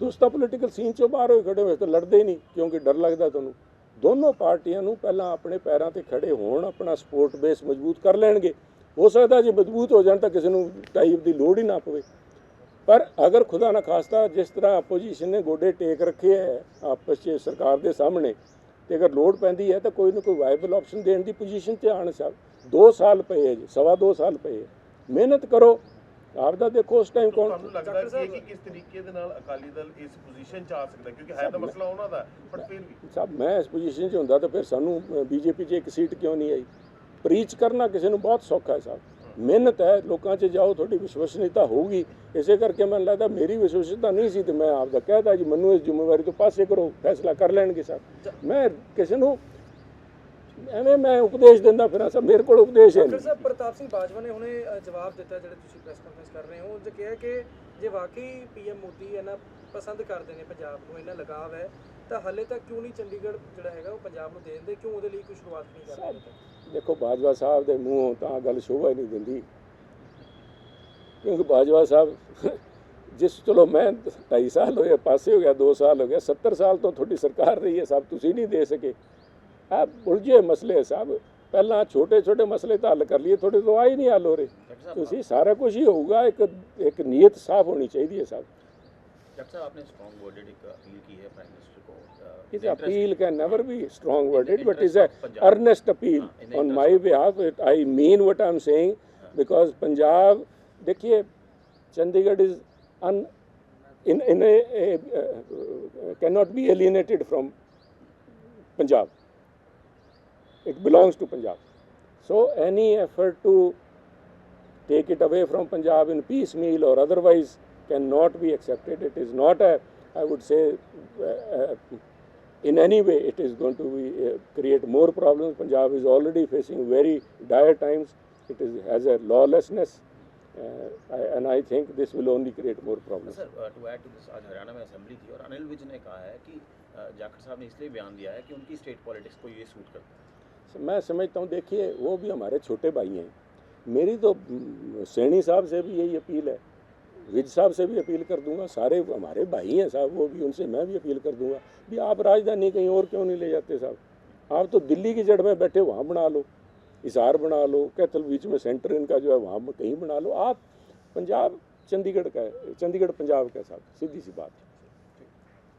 ਤੁਸੀਂ ਤਾਂ ਪੋਲੀਟੀਕਲ ਸੀਨ 'ਚੋਂ ਬਾਹਰ ਹੋਏ ਖੜੇ ਹੋਏ, ਤਾਂ ਲੜਦੇ ਹੀ ਨਹੀਂ, ਕਿਉਂਕਿ ਡਰ ਲੱਗਦਾ ਤੁਹਾਨੂੰ। ਦੋਨੋਂ ਪਾਰਟੀਆਂ ਨੂੰ ਪਹਿਲਾਂ ਆਪਣੇ ਪੈਰਾਂ ਤੇ ਖੜੇ ਹੋਣ, ਆਪਣਾ ਸਪੋਰਟ ਬੇਸ ਮਜ਼ਬੂਤ ਕਰ ਲੈਣਗੇ। ਹੋ ਸਕਦਾ ਜੇ ਮਜ਼ਬੂਤ ਹੋ ਜਾਣ ਤਾਂ ਕਿਸੇ ਨੂੰ ਟਾਈਪ ਦੀ ਲੋੜ ਹੀ ਨਾ ਪਵੇ। ਪਰ ਅਗਰ ਖੁਦਾ ਨਾ ਖਾਸਤਾ ਜਿਸ ਤਰ੍ਹਾਂ ਆਪੋਜੀਸ਼ਨ ਨੇ ਗੋਡੇ ਟੇਕ ਰੱਖੇ ਹੈ ਆਪਸ 'ਚ ਸਰਕਾਰ ਦੇ ਸਾਹਮਣੇ, ਤੇ ਅਗਰ ਲੋੜ ਪੈਂਦੀ ਹੈ ਤਾਂ ਕੋਈ ਨਾ ਕੋਈ ਵਾਇਬਲ ਆਪਸ਼ਨ ਦੇਣ ਦੀ ਪੋਜੀਸ਼ਨ ਤੇ ਆਣ ਸਾਹਿਬ 2 ਸਾਲ ਪਏ ਹੈ ਜੀ ਸਵਾ 2 ਸਾਲ ਪਏ ਮਿਹਨਤ ਕਰੋ ਆਪ ਦਾ ਦੇਖੋ ਉਸ ਟਾਈਮ ਕੌਣ ਮੈਂ ਇਸ ਪੋਜੀਸ਼ਨ 'ਚ ਹੁੰਦਾ ਤਾਂ ਫਿਰ ਸਾਨੂੰ ਬੀਜੇਪੀ 'ਚ ਇੱਕ ਸੀਟ ਕਿਉਂ ਨਹੀਂ ਆਈ? ਪ੍ਰੀਚ ਕਰਨਾ ਕਿਸੇ ਨੂੰ ਬਹੁਤ ਸੌਖਾ ਹੈ ਸਾਹਿਬ ਮਿਹਨਤ ਹੈ ਲੋਕਾਂ 'ਚ ਜਾਓ ਤੁਹਾਡੀ ਵਿਸ਼ਵਸਨੀਯਤਾ ਹੋਊਗੀ। ਇਸੇ ਕਰਕੇ ਮੈਨੂੰ ਲੱਗਦਾ ਮੇਰੀ ਵਿਸ਼ਵਸਨੀਤਾ ਨਹੀਂ ਸੀ ਤੇ ਮੈਂ ਆਪ ਦਾ ਕਹਿਤਾ ਜੀ ਮੈਨੂੰ ਇਸ ਜ਼ਿੰਮੇਵਾਰੀ ਤੋਂ ਪਾਸੇ ਕਰੋ ਫੈਸਲਾ ਕਰ ਲੈਣਗੇ ਸਾਹਿਬ ਮੈਂ ਕਿਸੇ ਨੂੰ ਐਵੇਂ ਮੈਂ ਉਪਦੇਸ਼ ਦਿੰਦਾ ਫਿਰਾਂ ਸਭ ਮੇਰੇ ਕੋਲ ਉਪਦੇਸ਼ ਹੈ ਨਹੀਂ। ਸਾਹਿਬ ਪ੍ਰਤਾਪ ਸਿੰਘ ਬਾਜਵਾ ਨੇ ਹੁਣੇ ਜਵਾਬ ਦਿੱਤਾ ਜਿਹੜੇ ਤੁਸੀਂ ਪ੍ਰੈਸ ਕਾਨਫਰੰਸ ਕਰ ਰਹੇ ਹੋ। ਉਹ ਕਿਹਾ ਕਿ ਜੇ ਵਾਕਈ ਪੀਐਮ ਮੋਦੀ ਇਹਨਾਂ ਪਸੰਦ ਕਰਦੇ ਨੇ ਪੰਜਾਬ ਨੂੰ ਇਹਨਾਂ ਲਗਾਵ ਹੈ ਤਾਂ ਹਾਲੇ ਤੱਕ ਕਿਉਂ ਨਹੀਂ ਚੰਡੀਗੜ੍ਹ ਜਿਹੜਾ ਹੈਗਾ ਉਹ ਪੰਜਾਬ ਨੂੰ ਦੇ ਦਿੰਦੇ ਕਿਉਂ ਉਹਦੇ ਲਈ ਕੋਈ ਸ਼ੁਰੂਆਤ ਨਹੀਂ ਕਰ ਰਹੇ? ਦੇਖੋ ਬਾਜਵਾ ਸਾਹਿਬ ਦੇ ਮੂੰਹੋਂ ਤਾਂ ਗੱਲ ਸ਼ੋਭਾ ਹੀ ਨਹੀਂ ਦਿੰਦੀ। ਕਿਉਂਕਿ ਬਾਜਵਾ ਸਾਹਿਬ ਜਿਸ ਚਲੋ ਮੈਂ 2.5 ਸਾਲ ਹੋਏ ਪਾਸੇ ਹੋ ਗਿਆ 2 ਸਾਲ ਹੋ ਗਿਆ 70 ਸਾਲ ਤੋਂ ਤੁਹਾਡੀ ਸਰਕਾਰ ਰਹੀ ਹੈ ਸਾਹਿਬ ਤੁਸੀਂ ਨਹੀਂ ਦੇ ਸਕੇ। ਆ ਉਲਝੇ ਮਸਲੇ ਸਾਹਿਬ ਪਹਿਲਾਂ ਛੋਟੇ ਛੋਟੇ ਮਸਲੇ ਤਾਂ ਹੱਲ ਕਰ ਲਈਏ ਥੋੜੇ ਤੋਂ ਆ ਹੀ ਨਹੀਂ ਹੱਲ ਹੋ ਰਹੇ। ਤੁਸੀਂ ਸਾਰਾ ਕੁਝ ਹੀ ਹੋਊਗਾ ਇੱਕ ਇੱਕ ਨੀਅਤ ਸਾਫ਼ ਹੋਣੀ ਚਾਹੀਦੀ ਹੈ ਸਾਹਿਬ ਡਾਕਟਰ ਸਾਹਿਬ ਆਪਨੇ ਸਟਰੋਂਗ ਵਰਡਡ ਇੱਕ ਅਪੀਲ ਕੀ ਹੈ ਪ੍ਰਾਈਮ ਮਿਨਿਸਟਰ ਕੋ ਇਸ appeal can never be strong worded but is a earnest my behalf I Punjab. ਦੇਖिए Chandigarh is an in in a, a uh, cannot be alienated from punjab It belongs to Punjab. So any effort to take it away from Punjab in piecemeal or otherwise cannot be accepted. It is not a, I would say, uh, uh, in any way it is going to be, uh, create more problems. Punjab is already facing very dire times. It is, has a lawlessness. Uh, I, and I think this will only create more problems. Sir to add to this आज हरियाणा में assembly थी और अनिल विज ने कहा है कि uh, Jakhar साहब ने इसलिए बयान दिया है कि उनकी स्टेट पॉलिटिक्स को ये सूट करता है So, मैं समझता हूँ, देखिए, वो भी हमारे छोटे भाई हैं। मेरी तो सैनी साहब से भी यही अपील है। विज साहब से भी अपील कर दूँगा, सारे हमारे भाई हैं साहब, वो भी, उनसे मैं भी अपील कर दूँगा भी आप राजधानी कहीं और क्यों नहीं ले जाते साहब? आप तो दिल्ली की जड़ में बैठे, वहाँ बना लो, हिसार बना लो, कैथल बीच में सेंटर इनका जो है, वहाँ कहीं बना लो। आप पंजाब, चंडीगढ़ का है, चंडीगढ़, पंजाब का साहब, सीधी सी बात। है